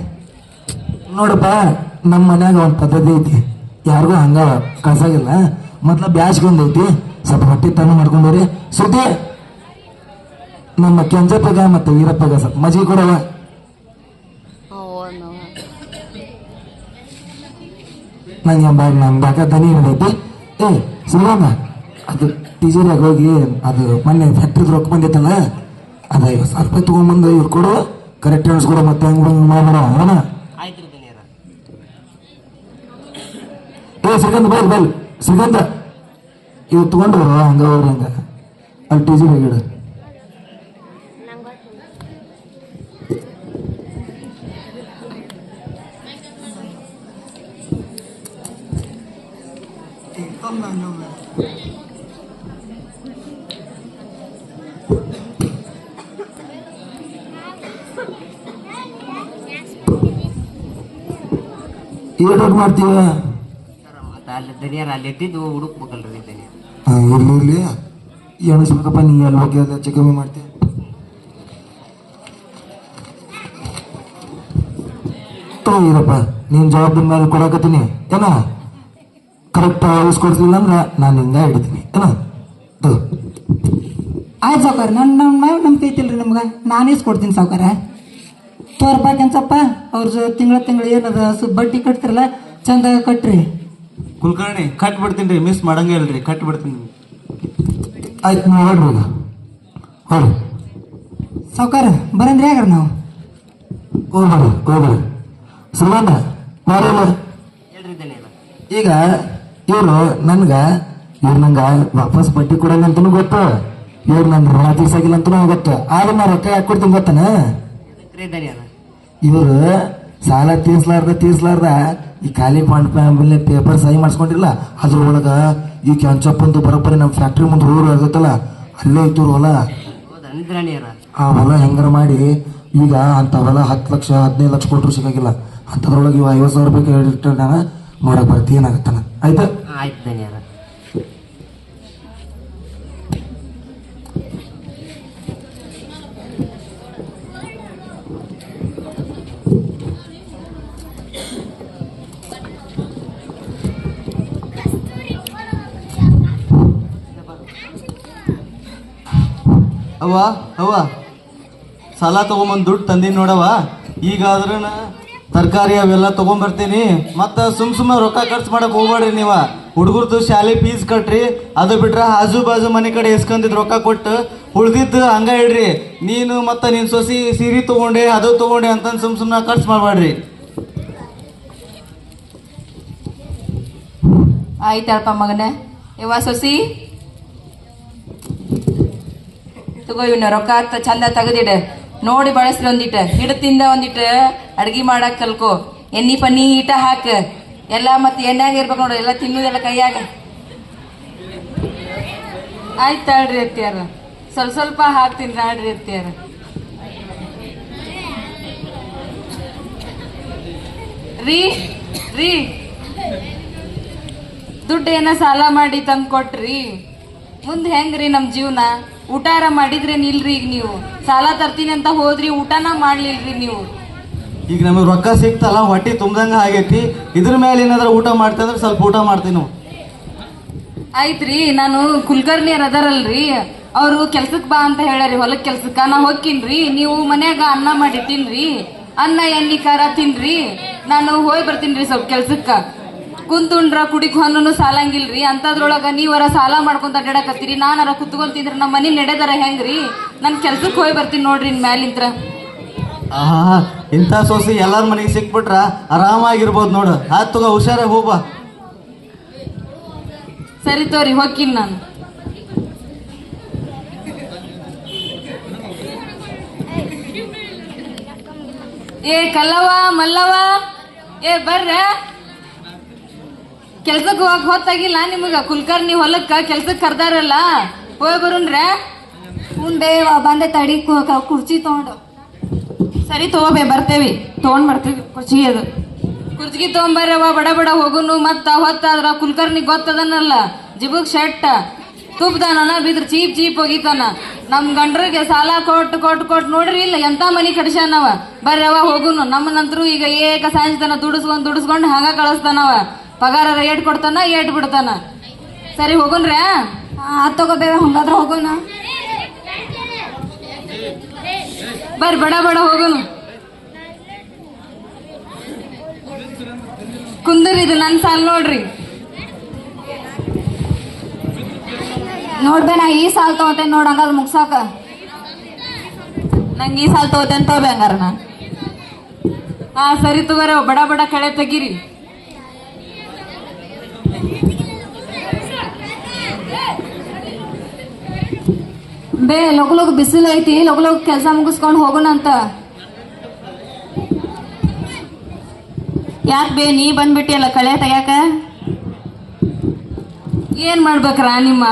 ನೋಡಪ್ಪ, ನಮ್ಮ ಮನ್ಯಾಗ ಒಂದು ಪದ್ಧತಿ ಐತಿ. ಯಾರಿಗೂ ಹಂಗ ಕಳ್ಸಾಗಿಲ್ಲ. ಮೊದ್ಲ ಬ್ಯಾಸ್ಗೆ ಒಂದೈತಿ ಸ್ವಲ್ಪ ಹೊಟ್ಟೆ ತನ್ನ ಮಾಡ್ಕೊಂಡವ್ರಿ ಸುದ್ದಿ ನಮ್ಮ ಕೆಂಜಪ್ಪಗ ಮತ್ತು ವೀರಪ್ಪಗ ಸ್ವಲ್ಪ ಮಜಿ ಕೊಡವ. ನಂಗೆ ಬಾಯ್ ನಮ್ಮ ಬಾಕ ದನಿ ಹಿಡಿದೈತಿ ಏ ಸುಮ್ಮನ ಅದು ಟೀಚರ್ಯಾಗ ಹೋಗಿ ಅದು ಮೊನ್ನೆ ಫ್ಯಾಕ್ಟ್ರಿದ್ ರೊಕ್ಕ ಬಂದೈತಲ್ಲ ಅದ ಐವತ್ತು ಸಾವಿರ ರೂಪಾಯಿ ತೊಗೊಂಬಂದು ಇವ್ರು ಕೊಡು. ಕರೆಕ್ಟ್ ಕೊಡು ಮತ್ತೆ ಹೆಂಗ್ ಬಂದು ಮಾಡ್ಬೇಡ ಅವನ ಏ ಶ್ರೀಗಂಧ ಬೈಲ್ ಬೈಲ್ ಶ್ರೀಗಂಧ ಇವ್ ತಗೊಂಡ್ರ ಹಂಗ ಅವ್ರ ಹಂಗ. ಅಲ್ಲಿ ಟಿ ಜಿ ಹೇಗಿಡ ಏಟ್ ಮಾಡ್ತೀವ ಅಲ್ಲಿ ದನಿಯರ ಅಲ್ಲಿ ಎದ್ದಿದ್ದು ಹುಡುಕ್ಬೇಕಲ್ರಿ ದನಿಯರ. ಹಾ, ಇರ್ಲಿ ಇರ್ಲಿ. ಎಣಿಸ್ಬೇಕಪ್ಪ ನೀ ಎಲ್ಲಿ ಹೋಗಿ ಅದು ಹೆಚ್ಚು ಕಮ್ಮಿ ಮಾಡ್ತೀಯ ಇರಪ್ಪ ನೀನ್ ಜವಾಬ್ದಾರಿ ಮೇಲೆ ಕೊಡಕತ್ತೀನಿ. ಏನ? ಕರೆಕ್ಟ್ ಆಲಿಸ್ಕೊಡ್ತಿಲ್ಲ ಅಂದ್ರೆ ನಾನು ಹಿಂಗ ಹಿಡಿತೀನಿ. ಏನ? ಆಯ್ತು ಸಾವ್ಕಾರ ನನ್ನ ನಮ್ಮ ಮ್ಯಾಗ ನಂಬಿಕೆ ಐತಿಲ್ರಿ ನಿಮ್ಗೆ. ನಾನು ಇಸ್ಕೊಡ್ತೀನಿ ಸಾವುಕಾರ. ತೋರ್ಪಾಕೆನ್ಸಪ್ಪ ಅವ್ರ ತಿಂಗಳ ತಿಂಗಳ ಏನದ ಸು ಬಡ್ಡಿ ಕಟ್ತಿರಲ್ಲ ಚಂದಾಗ ಕಟ್ರಿ. ಕುಲಕರ್ಣಿ ಕಟ್ ಬಿಡ್ತೀನಿ ರೀ ಮಿಸ್ ಮಾಡಂಗೆ ಇಲ್ರಿ ಕಟ್ ಬಿಡ್ತೀನಿ. ಆಯ್ತು ನೀವು ಹೊಡ್ರಿ ಈಗ. ಹೊಡ್ರಿ ಸಾವ್ಕಾರ ಬರಂದ್ರಿ ಯಾಗ್ರ ನಾವು. ಹೋಗ್ಬೇಡಿ ಹೋಗ್ಬೇಡಿ ಸುಮಾನ ಈಗ. ಇವರು ನನ್ಗ ಇವ್ರು ನಂಗ ವಾಪಸ್ ಬಡ್ಡಿ ಕೊಡಲ್ಲ ಅಂತನೂ ಗೊತ್ತು. ಇವ್ರು ನನ್ ಋಣ ತೀರ್ಸಾಗಿಲ್ಲ ಅಂತನೂ ಗೊತ್ತು. ಆದ್ರೆ ನಾ ರೊಕ್ಕ ಯಾಕೆ ಕೊಡ್ತೀನಿ ಗೊತ್ತನ? ಇವರು ಸಾಲ ತೀರ್ಸ್ಲಾರ್ದ ತೀರ್ಸ್ಲಾರ್ದ ಈ ಖಾಲಿ ಪಾಂಡ್ ಆಮೇಲೆ ಪೇಪರ್ ಸಹಿ ಮಾಡಿಸ್ಕೊಂಡಿರಲ್ಲ ಅದ್ರೊಳಗ ಈ ಕೆಂಚಪ್ಪಂದು ಬರೋಬ್ಬರಿ ನಮ್ಮ ಫ್ಯಾಕ್ಟ್ರಿ ಮುಂದೆ ಊರು ಇರ್ತೈತಲ್ಲ ಅಲ್ಲೇ ಇತ್ತು ಹೊಲ. ಆ ಹೊಲ ಹೆಂಗಾರ ಮಾಡಿ ಈಗ ಅಂತ ಹೊಲ ಹತ್ತು ಲಕ್ಷ ಹದಿನೈದು ಲಕ್ಷ ಕೊಟ್ಟರು ಸಿಗಾಗಿಲ್ಲ. ಅಂಥದ್ರೊಳಗೆ ಇವ ಐವತ್ತು ಸಾವಿರ ರೂಪಾಯಿ ಕ್ರೆಡಿಟ್ ನಾನು ಮಾಡಕ್ ಬರ್ತಿ ಏನಾಗತ್ತಾನ. ಆಯ್ತಾ? ಆಯ್ತು ದನಿಯರ ಅವ್ವ, ಸಾಲ ತಗೊಂಬಂದು ದುಡ್ಡು ತಂದೀನಿ ನೋಡವ ಈಗಾದ್ರೂ ತರಕಾರಿ ಅವೆಲ್ಲ ತಗೊಂಬರ್ತೀನಿ. ಮತ್ತು ಸುಮ್ ಸುಮ್ಮನೆ ರೊಕ್ಕ ಖರ್ಚು ಮಾಡಕ್ ಹೋಗ್ಬೇಡ್ರಿ ನೀವ. ಹುಡುಗರ್ದು ಶಾಲೆ ಫೀಸ್ ಕಟ್ರಿ, ಅದು ಬಿಟ್ರೆ ಆಜು ಬಾಜು ಮನೆ ಕಡೆ ಎಸ್ಕೊಂಡಿದ್ ರೊಕ್ಕ ಕೊಟ್ಟು ಉಳ್ದಿದ್ದು ಹಂಗೆ ಇಡ್ರಿ. ನೀನು ಮತ್ತು ನಿನ್ನ ಸೊಸಿ ಸೀರೆ ತಗೊಂಡೆ, ಅದು ತಗೊಂಡೆ ಅಂತ ಸುಮ್ ಸುಮ್ಮನೆ ಖರ್ಚು ಮಾಡಬೇಡ್ರಿ ಆಯ್ತಾಳಪ್ಪ ಮಗನೇ. ಇವ ಸೊಸಿ ತಗೋ ಇವನ್ನ ರೊಕ್ಕ ಹತ್ತ, ಚಂದ ತೆಗೆದಿಡ. ನೋಡಿ ಬಳಸ್ರಿ ಒಂದಿಟ ಹಿಡತಿಂದ ಒಂದಿಟ ಅಡ್ಗಿ ಮಾಡಕ್ ಕಲ್ಕೋ. ಎಣ್ಣಿ ಪನ್ನಿ ಈಟ ಹಾಕ. ಎಲ್ಲ ಮತ್ತೆ ಎಣ್ಣೆಯಾಗ ಇರ್ಬೇಕು ನೋಡ್ರಿ ಎಲ್ಲ ತಿನ್ನುದೆಲ್ಲ ಕೈಯಾಗ. ಆಯ್ತು ತಳ್ರಿ ಅತ್ತಿಯಾರ. ಸ್ವಲ್ಪ ಸ್ವಲ್ಪ ಹಾಕ್ತೀನಿ ರಾಡ್ರಿ ಅತ್ತಿಯಾರ. ರೀ ರೀ. ದುಡ್ಡು ಏನ ಸಾಲ ಮಾಡಿ ತಂದು ಕೊಟ್ರಿ ಮುಂದೆ ಹೆಂಗ್ರಿ ನಮ್ಮ ಜೀವನ? ಊಟಾರ ಮಾಡಿದ್ರೆ ನಿಲ್ರಿ ಈಗ ನೀವು. ಸಾಲ ತರ್ತೀನಿ ಅಂತ ಹೋದ್ರಿ ಊಟನ ಮಾಡ್ಲಿಲ್ರಿ ನೀವು. ಈಗ ನಮಗೆ ರೊಕ್ಕ ಸಿಕ್ತಲ್ಲ ಹೊಟ್ಟೆ ತುಂಬದಂಗ ಆಗೈತಿ. ಇದ್ರ ಮೇಲೆ ಏನಾದ್ರೂ ಊಟ ಮಾಡ್ತಂದ್ರೆ ಸ್ವಲ್ಪ ಊಟ ಮಾಡ್ತೀನಿ ನಾವು ಆಯ್ತ್ರಿ ನಾನು ಕುಲ್ಕರ್ಣಿಯರ್ ಅದಾರಲ್ರಿ. ಅವರು ಕೆಲ್ಸಕ್ಕೆ ಬಾ ಅಂತ ಹೇಳ್ಯಾರಿ ಹೊಲಕ್ ಕೆಲ್ಸಕ್ಕ. ನಾ ಹೋಗ್ತೀನ್ರಿ ನೀವು ಮನ್ಯಾಗ ಅನ್ನ ಮಾಡಿ ತಿನ್ರಿ. ಅನ್ನ ಎಣ್ಣಿ ಖಾರ ತಿನ್ರಿ. ನಾನು ಹೋಗಿ ಬರ್ತೀನಿ ರೀ ಸ್ವಲ್ಪ ಕೆಲ್ಸಕ್ಕ. ಕುಂತುಂಡ್ರ ಕುಡಿಕ್ ಸಾಲಂಗಿಲ್ರಿ? ಅಂತದ್ರೊಳಗ ನೀವರ ಸಾಲ ಮಾಡ್ಕೊಂತ ಅಡ್ಡಾಡಕತ್ತೀರಿ ನಾನರ ಕುತ್ಕೊಂತಿದ್ರ ನಮ್ಮ ಮನಿ ನಡೆದರ ಹೆಂಗ್ರಿ? ನನ್ ಕೆಲ್ಸಕ್ ಹೋಗಿ ಬರ್ತೀನಿ ನೋಡ್ರಿ ಇನ್ ಮ್ಯಾಲಿಂತ್ರ. ಆಹಾ ಇಂಥ ಸೋಸಿ ಎಲ್ಲಾರ ಮನೆಗೆ ಸಿಕ್ಬಿಟ್ರ ಆರಾಮಾಗಿರ್ಬೋದು ನೋಡು. ಆತ್ ತಗೋ ಹುಷಾರಾಗಿ ಹೋಗ್ಬಾ ಸರಿ ತೋರಿ ಹೋಗ್ತೀನಿ ನಾನು. ಏ ಕಲ್ಲವ ಮಲ್ಲವ ಏ ಬರ್ರ. ಕೆಲ್ಸಕ್ಕೆ ಹೋಗಕ್ ಹೊತ್ತಾಗಿಲ್ಲ ನಿಮಗ ಕುಲ್ಕರ್ಣಿ ಹೊಲಕ್ಕ ಕೆಲ್ಸಕ್ಕೆ ಕರ್ದಾರಲ್ಲ? ಹೋಗಿ ಬರುಣ್ರ ಉಂಡೆ ಬಂದೆ ತಡಿ ಕುರ್ಚಿ ತಗೊಂಡು. ಸರಿ ತಗೋಬೇ ಬರ್ತೇವಿ. ತಗೊಂಡ್ ಬರ್ತೀವಿ ಕುರ್ಚಿ ಅದು. ಕುರ್ಚಿಗೆ ತಗೊಂಬರ್ಯವ ಬಡ ಬಡ ಹೋಗುನು ಮತ್ತ ಹೊತ್ತಾದ್ರ ಕುಲ್ಕರ್ಣಿ ಗೊತ್ತದನಲ್ಲ? ಜಿಬುಕ್ ಶೆಟ್ಟ ತುಪ್ಪದಾನ ಬಿದ್ರ ಚೀಪ್ ಚೀಪ್ ಹೋಗಿತಾನ. ನಮ್ ಗಂಡ್ರಿಗೆ ಸಾಲ ಕೊಟ್ಟು ಕೊಟ್ಟು ಕೊಟ್ಟು ನೋಡ್ರಿ ಇಲ್ಲ ಎಂತ ಮನಿ ಕಡಿಸ್ಯಾನವ ಬರ್ರವ ಹೋಗುನು. ನಮ್ಮ ನಂತರ ಈಗ ಏಕ ಸಾಯಂತನ ದುಡಿಸ್ಕೊಂಡ್ ದುಡಿಸ್ಕೊಂಡು ಹಂಗ ಕಳಿಸ್ತಾನವ. ಪಗಾರ ಏಟ್ ಕೊಡ್ತಾನ, ಏಟ್ ಬಿಡ್ತಾನ. ಸರಿ ಹೋಗುನ್ರ್ಯಾ ಹತ್ ತಗೋಬೇವ ಹಂಗಾದ್ರೆ ಹೋಗೋಣ. ಬರ್ರಿ, ಬಡ ಬಡ ಹೋಗೋನು ಕುಂದರಿ ಇದು ನನ್ ಸಾಲ್ ನೋಡ್ರಿ. ನೋಡ್ಬೇ ನಾ ಈ ಸಾಲ್ ತಗೋತೇನೆ ನೋಡ, ಹಂಗಾದ್ರೆ ಮುಗ್ಸಾಕ. ನಂಗೆ ಈ ಸಾಲ್ ತಗೋತೇನೆ ತಗೋಬೆ ಹಂಗಾರ ನಾ ಹಾ ಸರಿ ತಗೋರ, ಬಡ ಬಡ ಕಳೆ ತೆಗೀರಿ. ಬೇ ಲಗು ಬಿಸಿಲು ಐತಿ ಲಗು ಕೆಲಸ ಮುಗಿಸ್ಕೊಂಡು ಹೋಗೋಣ ಅಂತ ಯಾಕೆ ಬೇ, ನೀ ಬಂದ್ಬಿಟ್ಟಿಯಲ್ಲ ಕಳೆ ತೆಗ್ಯಾಕ? ಏನ್ ಮಾಡ್ಬೇಕ್ರ ನಿಮ್ಮ?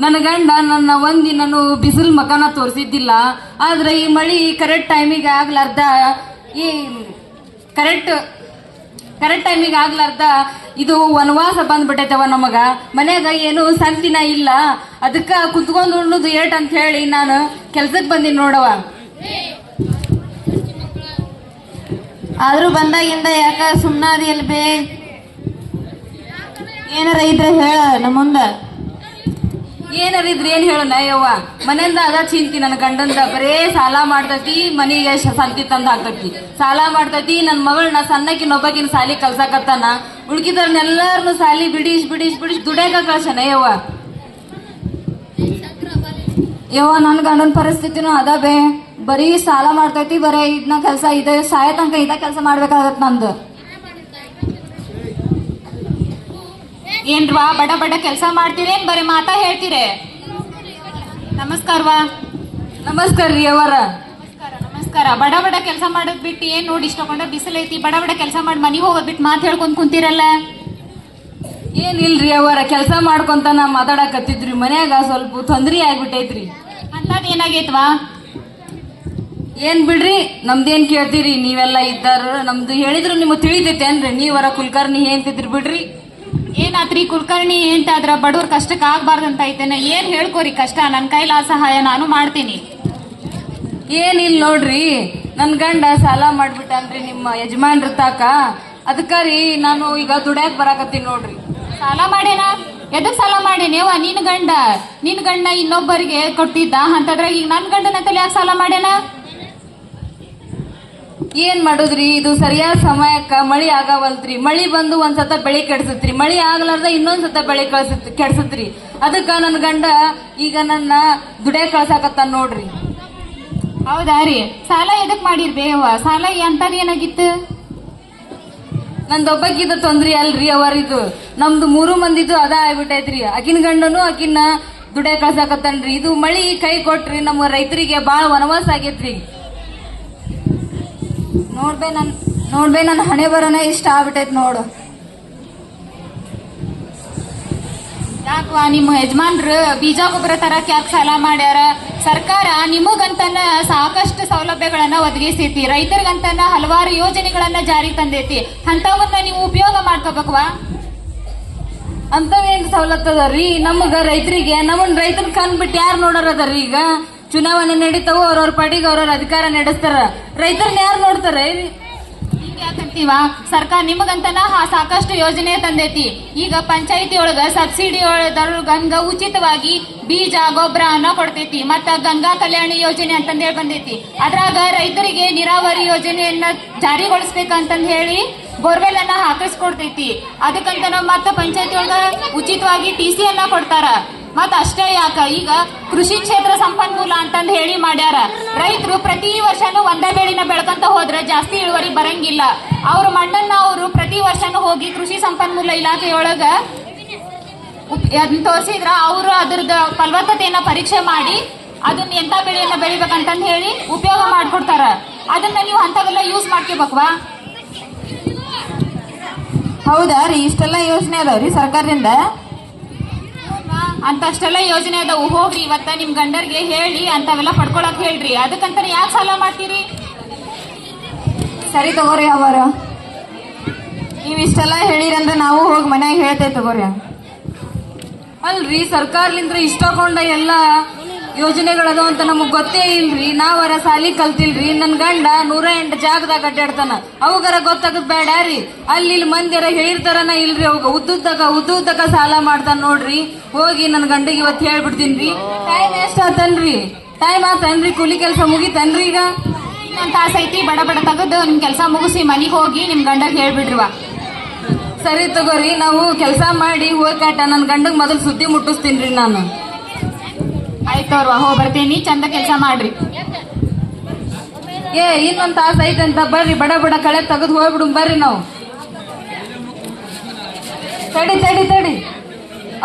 ನನ್ನ ಗಂಡ ನನ್ನ ಒಂದಿನನು ಬಿಸಿಲು ಮಕಾನ ತೋರಿಸಿದ್ದಿಲ್ಲ. ಆದ್ರೆ ಈ ಮಳಿ ಕರೆಕ್ಟ್ ಟೈಮಿಗೆ ಆಗ್ಲಾರ್ದ ಈ ಕರೆಕ್ಟ್ ಕರೆಕ್ಟ್ ಟೈಮಿಗೆ ಆಗ್ಲಾರ್ದ ಇದು ವನವಾಸ ಬಂದ್ಬಿಟ್ಟೈತವ ನಮಗ. ಮನ್ಯಾಗ ಏನು ಸಂತಿನ ಇಲ್ಲ. ಅದಕ್ಕ ಕುತ್ಕೊಂಡು ಉಣ್ಣುದು ಏಟ್ ಅಂತ ಹೇಳಿ ನಾನು ಕೆಲ್ಸಕ್ಕೆ ಬಂದೀನಿ ನೋಡವ ಆದ್ರೂ ಬಂದಾಗಿಂದ ಯಾಕ ಸುಮ್ಮನಾದಿ ಎಲ್ಲಿ ಬೇ ಏನಾರ ಇದ್ರೆ ಹೇಳ ನಮ್ಮ ಮುಂದ ಏನಾರ ಇದ್ರೆ ಏನ್ ಹೇಳೋಣ? ಯವ್ವ ಮನೆಯಿಂದ ಅದ ಚಿಂತಿ, ನನ್ನ ಗಂಡಂದ ಬರೇ ಸಾಲ ಮಾಡ್ತತಿ, ಮನಿಗೆ ಸಂತಿ ತಂದ ಹಾಕತಿ ಸಾಲ ಮಾಡ್ತತಿ ನನ್ನ ಮಗಳನ್ನ ಸಣ್ಣಕಿನ ಒಬ್ಬಕಿನ ಸಾಲಿ ಕಲ್ಸಾಕತ್ತಾನ ಉಳ್ಕಿದವ್ರನ್ನೆಲ್ಲಾರನು ಸಾಲಿ ಬಿಡಿಸ್ ಬಿಡಿಸ್ ಬಿಡಿಸ್ ದುಡ್ಯಾಕ ಕಳ್ಸನ ಯವ್ವ ಯವ್ವ ನನ್ನ ಗಂಡನ ಪರಿಸ್ಥಿತಿನೂ ಅದ ಬರೀ ಸಾಲ ಮಾಡ್ತೈತಿ, ಬರೇ ಇದನ್ನ ಕೆಲಸ ಇದೆ, ಸಾಯ ತನಕ ಇದ ಕೆಲಸ ಮಾಡ್ಬೇಕಾಗತ್ತೆ ನಂದು. ಏನ್ವಾ ಬಡ ಬಡ ಕೆಲಸ ಮಾಡ್ತೀರೇನ್ ಬರೀ ಮಾತಾ ಹೇಳ್ತೀರಿ? ನಮಸ್ಕಾರವಾ ನಮಸ್ಕಾರ ರೀ ಅವರ ನಮಸ್ಕಾರ. ಬಡ ಬಡ ಕೆಲಸ ಮಾಡೋದ್ ಬಿಟ್ಟು ಏನ್ ನೋಡಿ ಇಷ್ಟಕೊಂಡ ಬಿಸಿಲೈತಿ ಬಡ ಬಡ ಕೆಲಸ ಮಾಡಿ ಮನಿಗೆ ಹೋಗೋದ್ ಬಿಟ್ಟು ಮಾತು ಹೇಳ್ಕೊಂಡ್ ಕುಂತಿರಲ್ಲ? ಏನಿಲ್ರಿ ಅವರ ಕೆಲಸ ಮಾಡ್ಕೊಂತ ನಾ ಮಾತಾಡಕತ್ತಿದ್ರಿ. ಮನ್ಯಾಗ ಸ್ವಲ್ಪ ತೊಂದ್ರೆ ಆಗ್ಬಿಟ್ಟೈತ್ರಿ. ಅಂದಾಗ ಏನಾಗೈತ್ವಾ? ಏನ್ ಬಿಡ್ರಿ? ನಮ್ದೇನ್ ಕೇಳ್ತೀರಿ? ನೀವೆಲ್ಲ ಇದ್ದಾರ. ನಮ್ದು ಹೇಳಿದ್ರು ನಿಮ್ಗೆ ತಿಳಿತೈತೆ ಅನ್ರಿ ನೀವರ ಕುಲ್ಕರ್ಣಿ ಏನ್ತಿದ್ರಿ ಬಿಡ್ರಿ. ಏನಾತ್ರಿ ಕುಲಕರ್ಣಿ ಎಂತಾದ್ರ ಬಡವ್ರ ಕಷ್ಟಕ್ಕೆ ಆಗ್ಬಾರ್ದಂತ ಐತೇನೆ? ಏನ್ ಹೇಳ್ಕೋರಿ ಕಷ್ಟ? ನನ್ ಕೈಲ ಸಹಾಯ ನಾನು ಮಾಡ್ತೀನಿ. ಏನಿಲ್ಲ ನೋಡ್ರಿ ನನ್ ಗಂಡ ಸಾಲ ಮಾಡ್ಬಿಟ್ಟನ್ರಿ ನಿಮ್ಮ ಯಜಮಾನ್ರ ತಾಕ. ಅದಕ್ಕ ರೀ ನಾನು ಈಗ ದುಡ್ಯಾಕ್ ಬರಾಕತ್ತೀನಿ ನೋಡ್ರಿ. ಸಾಲ ಮಾಡೇನ ಎದಕ್ ಸಾಲ ಮಾಡೇನೇವ ನಿನ್ ಗಂಡ. ನಿನ್ ಗಂಡ ಇನ್ನೊಬ್ಬರಿಗೆ ಕೊಟ್ಟಿದ್ದ? ಅಂತಂದ್ರೆ ಈಗ ನನ್ ಗಂಡನ ತಲೆ ಯಾಕೆ ಸಾಲ ಮಾಡೇನ ಏನ್ ಮಾಡುದ್ರಿ? ಇದು ಸರಿಯಾದ ಸಮಯಕ್ಕ ಮಳಿ ಆಗವಲ್ತ್ರಿ ಮಳಿ ಬಂದು ಒಂದ್ಸತ ಬೆಳಿ ಕೆಡ್ಸತ್ರಿ. ಮಳಿ ಆಗ್ಲಾರ್ದ ಇನ್ನೊಂದ್ ಸತ ಬೆಳಿ ಕಳ್ಸತ್ ಕೆಡ್ಸತ್ರಿ. ಅದಕ್ಕ ನನ್ ಗಂಡ ಈಗ ನನ್ನ ದುಡೇ ಕಳ್ಸಾಕತ್ತ ನೋಡ್ರಿ. ಹೌದಾ ರೀ? ಸಾಲ ಎದಕ್ ಮಾಡಿರ್ಬೇವ ಸಾಲ ಅಂತದ್ ಏನಾಗಿತ್ತು? ನಂದೊಬ್ಬಕ್ಕಿದ ತೊಂದ್ರಿ ಅಲ್ರಿ ಅವರಿದು ನಮ್ದು ಮೂರು ಮಂದಿದು ಅದ ಆಗ್ಬಿಟ್ಟೈತ್ರಿ. ಆಕಿನ ಗಂಡನು ಆಕಿನ ದುಡ್ಯಾಕ ಕಳ್ಸಾಕತ್ತನ್ರಿ. ಇದು ಮಳಿ ಕೈ ಕೊಟ್ರಿ ನಮ್ಮ ರೈತರಿಗೆ ಬಾಳ ವನವಾಸ ಆಗೇತ್ರಿ. ನೋಡ್ಬೇ ನನ್ ನೋಡ್ಬೇ ನನ್ನ ಹಣೆ ಬರೋಣ ಇಷ್ಟ ಆಗ್ಬಿಟ್ಟೈತ್ ನೋಡು. ಯಾಕವಾ ನಿಮ್ಮ ಯಜಮಾನ್ರು ಬೀಜ ಗೊಬ್ಬರ ತರಕ್ ಯಾಕೆ ಸಾಲ ಮಾಡ್ಯಾರ? ಸರ್ಕಾರ ನಿಮಗಂತನ ಸಾಕಷ್ಟು ಸೌಲಭ್ಯಗಳನ್ನ ಒದಗಿಸೈತಿ, ರೈತರಿಗಂತನ ಹಲವಾರು ಯೋಜನೆಗಳನ್ನ ಜಾರಿ ತಂದೈತಿ. ಅಂತವನ್ನ ನೀವು ಉಪಯೋಗ ಮಾಡ್ಕೋಬೇಕವಾ ಅಂತವೇನ್ ಸವಲತ್ತದ ರೀ ನಮಗ ರೈತರಿಗೆ, ನಮ್ಮನ್ ರೈತನ ಕಂದ್ಬಿಟ್ಟು ಬಿಟ್ಟು ಯಾರು ನೋಡೋರದ ರೀ ಈಗ ಚುನಾವಣೆ ನಡೀತಾವೋ ಅವ್ರವ್ರ ಪಾರ್ಟಿಗೆ ಅವ್ರವ್ರ ಅಧಿಕಾರ ನಡೆಸ್ತಾರ. ರೈತರನ್ನ ಯಾರು ನೋಡ್ತಾರೆ? ಸರ್ಕಾರ ನಿಮಗಂತನ ಸಾಕಷ್ಟು ಯೋಜನೆ ತಂದೈತಿ. ಈಗ ಪಂಚಾಯತಿ ಒಳಗ ಸಬ್ಸಿಡಿ ಒಳಗ ಉಚಿತವಾಗಿ ಬೀಜ, ಗೊಬ್ಬರ ಅನ್ನ ಕೊಡ್ತೈತಿ. ಮತ್ತ ಗಂಗಾ ಕಲ್ಯಾಣ ಯೋಜನೆ ಅಂತಂದೇಳಿ ಬಂದೈತಿ. ಅದ್ರಾಗ ರೈತರಿಗೆ ನೀರಾವರಿ ಯೋಜನೆಯನ್ನ ಜಾರಿಗೊಳಿಸ್ಬೇಕಂತಂದ್ ಹೇಳಿ ಬೋರ್ವೆಲ್ ಅನ್ನ ಹಾಕಿಸ್ಕೊಡ್ತೈತಿ. ಅದಕ್ಕಂತ ಮತ್ತ ಪಂಚಾಯತಿ ಒಳಗ ಉಚಿತವಾಗಿ ಟಿ ಸಿ ಅನ್ನ ಕೊಡ್ತಾರ. ಮತ್ತ ಅಷ್ಟೇ ಯಾಕ? ಈಗ ಕೃಷಿ ಕ್ಷೇತ್ರ ಸಂಪನ್ಮೂಲ ಅಂತಂದು ಹೇಳಿ ಮಾಡ್ಯಾರ. ರೈತರು ಪ್ರತಿ ವರ್ಷನೂ ಒಂದೇ ಬೆಳಿನ ಬೆಳ್ಕೊಂತ ಹೋದ್ರೆ ಜಾಸ್ತಿ ಇಳುವರಿ ಬರಂಗಿಲ್ಲ. ಅವ್ರ ಮಣ್ಣನ್ನ ಅವರು ಪ್ರತಿ ವರ್ಷನೂ ಹೋಗಿ ಕೃಷಿ ಸಂಪನ್ಮೂಲ ಇಲಾಖೆಯೊಳಗ ತೋರಿಸಿದ್ರ ಅವರು ಅದ್ರದ್ದು ಫಲವತ್ತತೆಯನ್ನ ಪರೀಕ್ಷೆ ಮಾಡಿ ಅದನ್ನ ಎಂತ ಬೆಳೆಯನ್ನ ಬೆಳಿಬೇಕಂತಂದು ಹೇಳಿ ಉಪಯೋಗ ಮಾಡ್ಕೊಡ್ತಾರ. ಅದನ್ನ ನೀವು ಅಂತವೆಲ್ಲ ಯೂಸ್ ಮಾಡ್ಕೋಬೇಕವಾ? ಹೌದಾ ರೀ, ಇಷ್ಟೆಲ್ಲ ಯೋಜನೆ ಅದಾವ್ರಿ ಸರ್ಕಾರದಿಂದ. ಅಂತಷ್ಟೆಲ್ಲ ಯೋಜನೆ ಅದಾವು. ಹೋಗ್ರಿ ಇವತ್ತ ನಿಮ್ ಗಂಡರ್ಗೆ ಹೇಳಿ ಅಂತವೆಲ್ಲ ಪಡ್ಕೊಳಕ್ ಹೇಳ್ರಿ. ಅದಕ್ಕಂತಾನೆ ಯಾಕೆ ಸಾಲ ಮಾಡ್ತೀರಿ? ಸರಿ ತಗೋರಿ ಅವರ ನೀವು ಇಷ್ಟೆಲ್ಲ ಹೇಳಿರಂದ್ರೆ ನಾವು ಹೋಗಿ ಮನ್ಯಾಗ ಹೇಳ್ತೇವೆ ತಗೋರಿ. ಅಲ್ರಿ ಸರ್ಕಾರಲಿಂದ ಇಷ್ಟಕೊಂಡ ಎಲ್ಲ ಯೋಜನೆಗಳದಾವ ಅಂತ ನಮಗ್ ಗೊತ್ತೇ ಇಲ್ರಿ. ನಾವರ ಸಾಲಿ ಕಲ್ತಿಲ್ರಿ. ನನ್ ಗಂಡ ನೂರ ಎಂಟು ಜಾಗದಾಗ ಅಡ್ಡಾಡ್ತಾನ ಅವಗರ ಗೊತ್ತಾಗದ್ ಬೇಡ ರೀ. ಅಲ್ಲಿ ಇಲ್ಲಿ ಮಂದಿರ ಹೇಳಿರ್ತಾರನ ಇಲ್ರಿ ಅವಾಗ. ಉದ್ದುದ್ದಕ ಉದ್ದುದ್ದಕ ಸಾಲ ಮಾಡ್ತಾನ ನೋಡ್ರಿ. ಹೋಗಿ ನನ್ ಗಂಡಗೆ ಇವತ್ತು ಹೇಳ್ಬಿಡ್ತೀನಿ ಟೈಮ್ ಎಷ್ಟ್ ಆತನ್ರಿ? ಟೈಮ್ ಆತನ್ರಿ? ಕೂಲಿ ಕೆಲಸ ಮುಗಿತನ್ರಿ ಈಗ? ಇನ್ನೊಂದ್ ತಾಸ ಐತಿ. ಬಡ ಬಡ ತಗದ್ ನಿಮ್ ಕೆಲಸ ಮುಗಿಸಿ ಮನೆಗೆ ಹೋಗಿ ನಿಮ್ ಗಂಡಗ್ ಹೇಳ್ಬಿಡ್ರಿವ. ಸರಿ ತಗೋರಿ. ನಾವು ಕೆಲಸ ಮಾಡಿ ಹೋಗಾಟ ನನ್ ಗಂಡಗ್ ಮೊದಲು ಸುದ್ದಿ ಮುಟ್ಟಿಸ್ತೀನ್ರಿ ನಾನು. ಆಯ್ತವ್ರವ ಹೋಗ್ ಬರ್ತೇನಿ ಚಂದ ಕೆಲಸ ಮಾಡ್ರಿ. ಏ ಇನ್ನೊಂದ್ ತಾಸ ಐತಂತ ಬರ್ರಿ ಬಡ ಬಡ ಕಳೆ ತೆಗೆದು ಹೋಗ್ಬಿಡು ಬರ್ರಿ ನಾವು. ತಡಿ ತಡಿ ತಡಿ.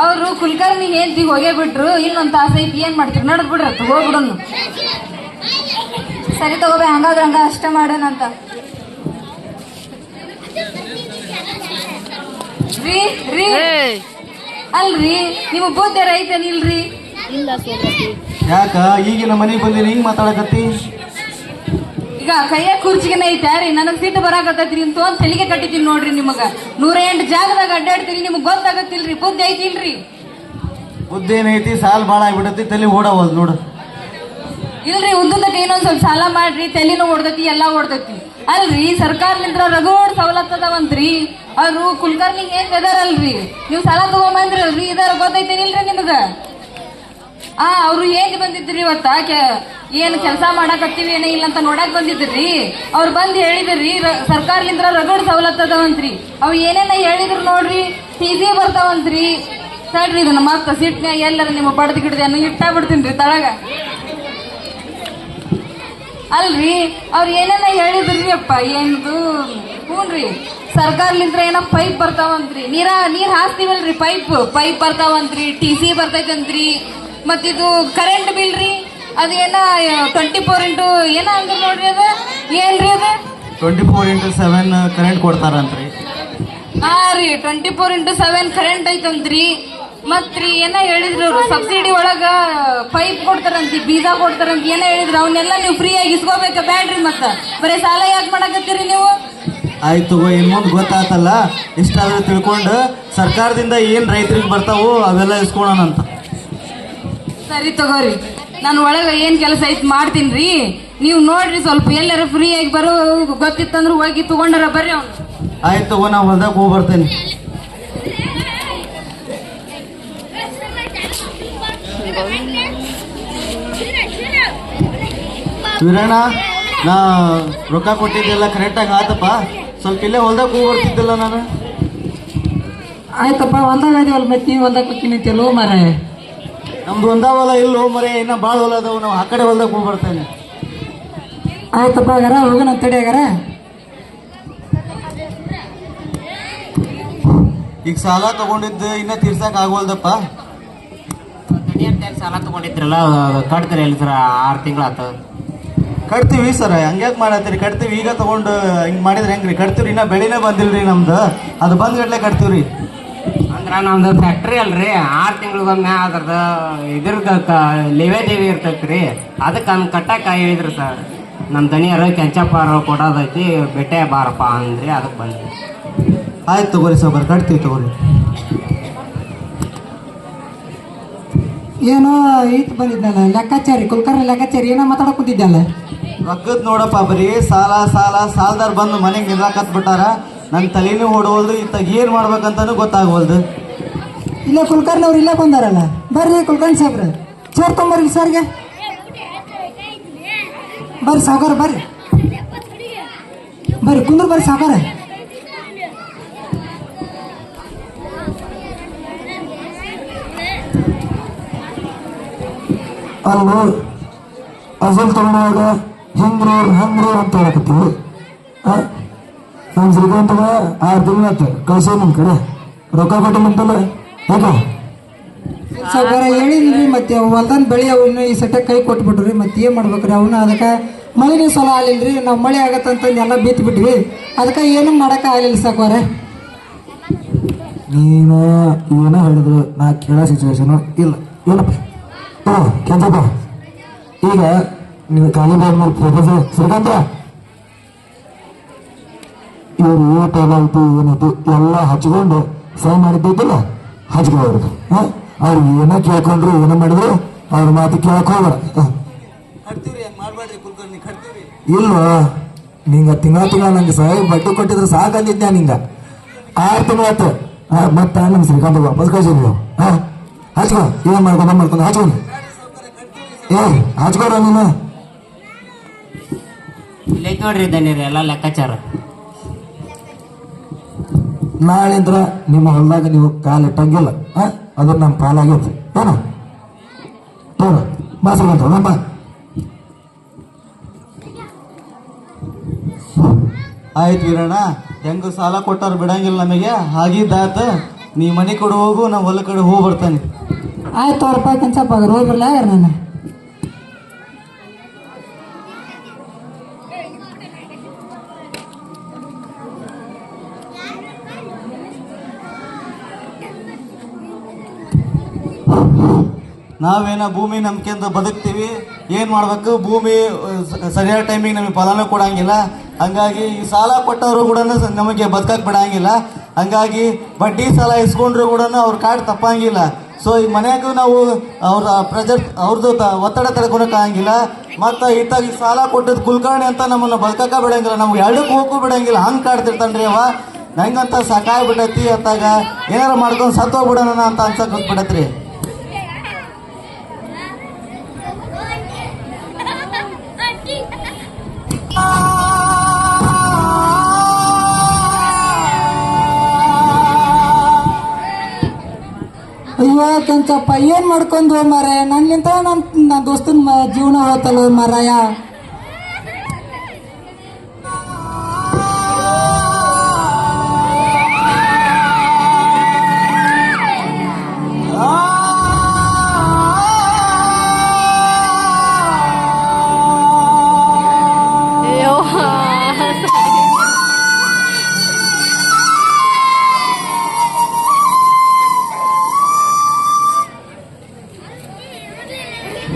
ಅವರು ಕುಲಕರ್ಣಿ ಹೇಳ್ತಿ ಹೋಗೇ ಬಿಟ್ರು ಇನ್ನೊಂದ್ ತಾಸು ಐತಿ ಏನ್ ಮಾಡ್ತೀರಿ? ಬಿಡ್ರಿ ಬಿಡ್ರತ್ ಹೋಗ್ಬಿಡೋನು. ಸರಿ ತಗೋಬೇ ಹಂಗಾದ್ರ ಹಂಗ ಅಷ್ಟ ಮಾಡೋಣಂತ ರೀ ರೀ. ಅಲ್ರಿ ನಿಮ್ಮ ಬುದ್ಧಿ ರೈತನಿಲ್ರಿ ಯಾಕ? ಈಗಿನ ಮನೆಗೆ ಬಂದಿನಿ ಹಿಂಗ್ ಮಾತಾಡಕತ್ತಿ? ಈಗ ಕೈಯ ಕುರ್ಚಿಗೆನ ಐತಾರಿ ನನಗ್ ಸಿಟ್ಟು ಬರಾಕತ್ತೈತ್ರಿ ಅಂತ ಒಂದ್ ತಲೆಗೆ ಕಟ್ಟಿತೀನಿ ನೋಡ್ರಿ ನಿಮಗ. ನೂರ ಎಂಟು ಜಾಗದಾಗ ಅಡ್ಡಾಡ್ತೀರಿ ನಿಮಗ್ ಗೊತ್ತಾಗತ್ತಿಲ್ರಿ ಬುದ್ಧಿ ಐತಿಲ್ರಿ? ಬುದ್ಧಿ ಏನೈತಿ ಸಾಲ್ ಬಾಳ ಆಗ್ಬಿಡತಿ ತಲೆ ಓಡವಲ್ ನೋಡು. ಇಲ್ರಿ ಉದ್ದಕ್ಕೆ ಇನ್ನೊಂದ್ ಸ್ವಲ್ಪ ಸಾಲ ಮಾಡ್ರಿ ತಲೆನೂ ಓಡ್ದತಿ ಎಲ್ಲಾ ಓಡ್ದತಿ ಅಲ್ರಿ ಸರ್ಕಾರದಿಂದ ರಗೋಡ್ ಸವಲತ್ತು ಅದಾವಂತ್ರಿ ಅವ್ರು ಕುಲ್ಕರ್ನಿಗೆ ಏನ್ ಇದಾರಲ್ರಿ ನೀವು ಸಾಲ ತಗೊಂಬಂದ್ರಲ್ರಿ ಇದಾರ ಗೊತ್ತೈತೇನಿಲ್ರಿ ನಿಮಗ? ಆ, ಅವ್ರು ಏನ್ ಬಂದಿದ್ರಿ ಇವತ್ತ? ಏನ್ ಕೆಲಸ ಮಾಡಾಕತ್ತೀವಿ, ಏನೇ ಇಲ್ಲ ಅಂತ ನೋಡಕ್ ಬಂದಿದ್ರಿ? ಅವ್ರು ಬಂದ್ ಹೇಳಿದ್ರಿ ಸರ್ಕಾರಲಿಂದ ರಗಡ್ ಸವಲತ್ತು ಅದಾವಂತ್ರಿ ಅವ್ ಏನೇನ ಹೇಳಿದ್ರು ನೋಡ್ರಿ ಟಿಸಿ ಬರ್ತಾವಂತ್ರಿ. ತಡ್ರಿ ಇದನ್ನ ಮತ್ತ ಸಿಟ್ನ್ಯಾಗ ಎಲ್ಲರ ನಿಮ್ಮ ಬಡ್ದು ಗಿಡದ ಇಟ್ಟಾ ಬಿಡ್ತೀನಿ ತಳಗ. ಅಲ್ರಿ, ಅವ್ರು ಏನೇನ ಹೇಳಿದ್ರಿ ಅಪ್ಪ, ಏನದು? ಹ್ಞೂನ್ರಿ ಸರ್ಕಾರಲಿಂದ ಏನ ಪೈಪ್ ಬರ್ತಾವಂತ್ರಿ. ನೀರ, ನೀರ್ ಹಾಸ್ತೀವಲ್ರಿ ಪೈಪ್. ಪೈಪ್ ಬರ್ತಾವಂತ್ರಿ, ಟಿ ಸಿ ಬರ್ತೈತಂತ್ರಿ. ಮತ್ತಿದು ಕರೆಂಟ್ ಬಿಲ್ ರೀ ಅದೇನ ಟ್ವೆಂಟಿ ಫೋರ್ ಇಂಟು ಏನ ಅಂದ್ರೆ ನೋಡ್ರಿ ಅದ? ಏನ್ರಿ ಅದ? Twenty four into seven current ಕೊಡ್ತಾರಂತ್ರಿ. ಹಾ ರೀ twenty four into seven current ಐತಂತ್ರಿ. ಮತ್ರಿ ಏನ ಹೇಳಿದ್ರು ಅವ್ರು ಸಬ್ಸಿಡಿ ಒಳಗ ಪೈಪ್ ಕೊಡ್ತಾರಂತಿ ಬೀಜ ಕೊಡ್ತಾರಂತ ಏನ ಹೇಳಿದ್ರು? ಅವನ್ನೆಲ್ಲ ನೀವು ಫ್ರೀ ಆಗಿ ಇಸ್ಕೋಬೇಕ ಬ್ಯಾಡ್ರಿ ಮತ್ತ. ಬರೀ ಸಾಲ ಯಾಕೆ ಮಾಡಕತ್ತೀರಿ ನೀವು? ಆಯ್ತು ಇನ್ ಮುಂದೆ ಗೊತ್ತಾತಲ್ಲ ಇಷ್ಟಾದ್ರೂ ತಿಳ್ಕೊಂಡು ಸರ್ಕಾರದಿಂದ ಏನ್ ರೈತರಿಗೆ ಬರ್ತಾವೋ ಅವೆಲ್ಲ ಇಸ್ಕೊಳೋಣಂತ. ಸರಿ ತಗೋರಿ. ನಾನು ಒಳಗೆ ಏನ್ ಕೆಲಸ ಐತಿ ಮಾಡ್ತೀನ್ರಿ. ನೀವು ನೋಡ್ರಿ ಸ್ವಲ್ಪ ಎಲ್ಲರ ಫ್ರೀ ಆಗಿ ಬರೋ ಗೊತ್ತಿತ್ತಂದ್ರೆ ಹೋಗಿ ತಗೊಂಡಾರ ಬರ್ರಿ ಅವ್ನು. ಆಯ್ತು ತಗೋ ನಾ ಹೊಲ್ದಾಗ ಹೋಗಿ ಬರ್ತೇನೆ. ವೀರಣ್ಣ ನಾ ರೊಕ್ಕ ಕೊಟ್ಟಿದ್ದೆಲ್ಲ ಕರೆಕ್ಟಾಗಿ ಆತಪ್ಪ. ಸ್ವಲ್ಪ ಇಲ್ಲೇ ಹೊಲ್ದಾಗ ಹೋಗಿ ಬರ್ತಿದ್ದಿಲ್ಲ ನಾನು. ಆಯ್ತಪ್ಪ ಹೊಲ್ದಾಗ ಅದೀವಲ್ಲ ಮತ್ತೆ ನೀವು ಹೊಲ್ದಾಗ ಕೂತಿನಿಂತಲ್ಲೋ ಮಾರ ನಮ್ದು ಒಂದಾವಲ್ಲ ಇಲ್ಲೋ ಮರೆ ಇನ್ನ ಭಾಳ ಹೊಲ ಅದಾವ ನಾವು ಆ ಕಡೆ ಹೊಲ್ದಾಗ ಹೋಗಿ ಬರ್ತೇನೆ. ಆಯ್ತಪ್ಪ ಹಾಗಾರ ಹೋಗೋಣ ತಡಿ ಹಾಗಾರ. ಈಗ ಸಾಲ ತಗೊಂಡಿದ್ದು ಇನ್ನ ತೀರ್ಸಕ್ ಆಗೋಲ್ದಪ್ಪ. ಸಾಲ ತಗೊಂಡಿದ್ರಲ್ಲ ಕಟ್ತೀರಿ ಎಲ್ಲಿ ಸರ್? ಆರು ತಿಂಗಳಾತ. ಕಟ್ತೀವಿ ಸರ್ ಹಂಗ್ಯಾಕ್ ಮಾಡತ್ತೀರಿ? ಕಟ್ತೀವಿ ಈಗ ತಗೊಂಡು ಹಿಂಗೆ ಮಾಡಿದ್ರೆ ಹೆಂಗ್ರಿ? ಕಟ್ತೀವಿ ಇನ್ನ ಬೆಳಿನೇ ಬಂದಿಲ್ರಿ ನಮ್ದು. ಅದು ಬಂದ್ಗಟ್ಲೆ ಕಟ್ತೀವಿ ಕಟ್ತೀವ್ರಿ. ಅಂದ್ರ ನಮ್ದು ಫ್ಯಾಕ್ಟ್ರಿ ಅಲ್ರಿ. ಆರು ತಿಂಗಳಿಗೊಮ್ಮೆ ಅದ್ರದ್ದು ಇದ್ರದ್ದು ಲೇವೆ ದೇವಿ ಇರ್ತೈತೆ ರೀ ಅದಕ್ಕೆ ಹಂಗೆ ಕಟ್ಟಕ್ಕೆ ಹೇಳಿದ್ರಿ ಸರ್ ನಮ್ಮ ದಣಿಯರು ಕೆಂಚಪ್ಪ ಕೊಡೋದೈತಿ ಬೆಟ್ಟೆ ಬಾರಪ್ಪ ಅಂದ್ರಿ ಅದಕ್ಕೆ ಬಂದ್ರಿ ಆಯ್ತು ತಗೋರಿ ಸೌಕರ್ ಕಟ್ತೀವಿ ತಗೋರಿ. ಏನೋ ಈತ್ ಬಂದಿದ್ದಲ್ಲ ಲೆಕ್ಕಾಚಾರಿ ಕುಲ್ಕರ್ ಲೆಕ್ಕಾಚಾರಿ ಏನೋ ಮಾತಾಡಕ್ ಕೂತಿದ್ದಲ್ಲ ರೊಕ್ಕದ್ ನೋಡಪ್ಪ ಬರೀ ಸಾಲ ಸಾಲ ಸಾಲದಾರ್ ಬಂದು ಮನೆಗೆ ನಿಲ್ಲಾಕತ್ ಬಿಟ್ಟಾರ ನನ್ನ ತಲೆನೂ ಓಡವಲ್ದು ಇಂಥ ಏನು ಮಾಡ್ಬೇಕಂತಾನು ಗೊತ್ತಾಗವಲ್ದು ಇಲ್ಲ ಕುಲ್ಕರ್ಣಿ ಅವ್ರು ಇಲ್ಲ ಬಂದಾರಲ್ಲ? ಬರ್ರಿ ಕುಲ್ಕರ್ಣಿ ಸಾಹೇಬ್ರ ಚೇರ್ ತೊಂಬರ್ರಿ ಸರ್ಗೆ. ಬರ್ರಿ ಸಾಗರ ಬರ್ರಿ. ಬರ್ರಿ ಕುಂದ್ರ ಬರ್ರಿ ಸಾಗರ. ಅಲ್ಲಿ ಅಸಲ್ ತಗೊಂಡಾಗ ಹಿಂಗ್ರಿ ಹಂಗ್ರಿ ಅಂತ ಹೇಳಕತ್ತೀವಿ. ನಮ್ಮ ಶ್ರೀಕಾಂತಗ ಆರು ತಿಂಗಳು ಕಳ್ಸೋ ನಿಮ್ಮ ಕಡೆ. ರೊಕ್ಕ ಕೊಟ್ಟು ಮುಂತಲ್ಲ ಯಾಕೆ? ಸಾವುಕಾರ ಹೇಳಿಲ್ರಿ ಮತ್ತೆ ಹೊಲ್ದಾನ ಬೆಳಿ ಅವನ್ನ ಈ ಸಟ ಕೈ ಕೊಟ್ಬಿಟ್ರಿ. ಮತ್ತೆ ಏನ್ ಮಾಡ್ಬೇಕ್ರಿ ಅವನ್ನ ಅದಕ್ಕೆ ಮಳೆನೇ ಸಲ ಆಗ್ಲಿಲ್ರಿ. ನಾವು ಮಳೆ ಆಗತ್ತಂತಂದು ಎಲ್ಲ ಬಿತ್ತು ಬಿಟ್ವಿ. ಅದಕ್ಕೆ ಏನು ಮಾಡಕ್ಕೆ ಆಗಲಿಲ್ಲ ಸಾಕೋರೆ ನೀನು ಏನೋ ಹೇಳಿದ್ರು? ನಾ ಕೇಳೋ ಸಿಚುವೇಶನು ಇಲ್ಲ. ಏನಪ್ಪ ಓ ಕೆಂಚಪ್ಪ. ಈಗ ನೀವು ಕಾಲೇಜ್ ಮೇಲೆ ಪ್ರೊಫೆಸರ್ ಶ್ರೀಕಾಂತ ಇವ್ರು ಊಟ ಎಲ್ಲ ಆಯ್ತು ಏನಾಯ್ತು ಎಲ್ಲ ಹಚ್ಕೊಂಡು ಸಹಿ ಮಾಡಿದ್ದೈತಿಲ್ಲ ಹಚ್ಕೊ ಅವ್ರದ್ದು ಹಾಂ? ಅವ್ರು ಏನೋ ಕೇಳ್ಕೊಂಡ್ರು ಏನೋ ಮಾಡಿದ್ರು ಅವ್ರ ಮಾತು ಕೇಳಕ್ ಹೋಗ್ಬೇಡ. ಇಲ್ವ? ನಿಂಗ ತಿಂಗಳ ತಿಂಗಳ ನಂಗೆ ಸಹಾಯ ಬಡ್ಡಿ ಕೊಟ್ಟಿದ್ರೆ ಸಾಕಂದಿದ್ದೆ ನಿಂಗ? ಆರು ತಿಂಗಳತ್ತು ಹಾ ಮತ್ತೆ ನಮ್ಮ ಶ್ರೀಕಾಂತ ವಾಪಸ್ ಕಳ್ಸಿದ್ವಿ ಹಾ? ಹಚ್ಕೊ ಏನ್ ಮಾಡ್ಕೊಂಡ ಮಾಡ್ಕೊಂಡ ಹಚ್ಕೊಂಡು ಏ ಹಚ್ಕೊಡ ನೀನು? ನೋಡ್ರಿ ದನಿರಿ ಎಲ್ಲ ಲೆಕ್ಕಾಚಾರ. ನಾಳಿಂದ್ರ ನಿಮ್ಮ ಹೊಲದಾಗ ನೀವು ಕಾಲು ಇಟ್ಟಂಗಿಲ್ಲ. ಹಾ ಅದು ನಮ್ಮ ಪಾಲಾಗೈತಿ ಏನು? ತೋರ. ಬಾ ಬಂತಮ್ಮ ಆಯ್ತು ವೀರಣ್ಣ, ಹೆಂಗ ಸಾಲ ಕೊಟ್ಟಾರ ಬಿಡಂಗಿಲ್ಲ ನಮಗೆ. ಹಾಗಿದ್ದಾತ ನೀ ಮನೆ ಕಡೆ ಹೋಗು, ನಾ ಹೊಲ ಕಡೆ ಹೋಗಿ ಬರ್ತಾನೆ. ಆಯ್ತು ಅವ್ರಪ್ಪ ಕೆಂಚಪ್ಪ ಹೋಗಿ ಬರಲ್ಲ ನಾನು ನಾವೇನ ಭೂಮಿ ನಂಬಿಕೆಯಿಂದ ಬದುಕ್ತೀವಿ, ಏನ್ ಮಾಡ್ಬೇಕು? ಭೂಮಿ ಸರಿಯಾದ ಟೈಮಿಗೆ ನಮಗೆ ಫಲನೂ ಕೊಡಂಗಿಲ್ಲ. ಹಂಗಾಗಿ ಈ ಸಾಲ ಕೊಟ್ಟವರು ಕೂಡ ನಮಗೆ ಬದುಕಕ್ ಬಿಡಂಗಿಲ್ಲ. ಹಂಗಾಗಿ ಬಡ್ಡಿ ಸಾಲ ಇಸ್ಕೊಂಡ್ರು ಕೂಡ ಅವ್ರ ಕಾರ್ಡ್ ತಪ್ಪಂಗಿಲ್ಲ. ಸೊ ಈ ಮನೆಯಾಗೂ ನಾವು ಅವ್ರ ಪ್ರೆಜರ್ ಅವ್ರದ್ದು ಒತ್ತಡ ತಡ್ಕೊಳಕ್ಕಾಗಂಗಿಲ್ಲ ಮತ್ತು ಈತಾಗಿ ಸಾಲ ಕೊಟ್ಟದ್ ಕುಲ್ಕರ್ಣಿ ಅಂತ ನಮ್ಮನ್ನ ಬದುಕಕ್ಕ ಬಿಡಂಗಿಲ್ಲ. ನಮ್ಗೆ ಎರಡಕ್ಕೆ ಬಿಡಂಗಿಲ್ಲ. ಹಂಗೆ ಕಾಡ್ತಿರ್ತಾನ್ರಿ ಅವ ನಂಗಂತ ಸಾಕಾಗ್ಬಿಟ್ಟೈತಿ ಅತ್ತಾಗ. ಏನಾರು ಮಾಡ್ಕೊಂಡು ಸತ್ತೋಗ್ಬಿಡೋಣ ಅಂತ ಅನ್ಸಕ್ ಬಿಡತ್ರಿ ಕೆಂಚಪ್ಪ ಏನು ಮಾಡ್ಕೊಂಡು ಮಾರ ನನ್ನಿಂತ ನನ್ನ ನನ್ನ ದೋಸ್ತನ ಜೀವನ ಹೋತಲ್ಲ ಮಾರಾಯ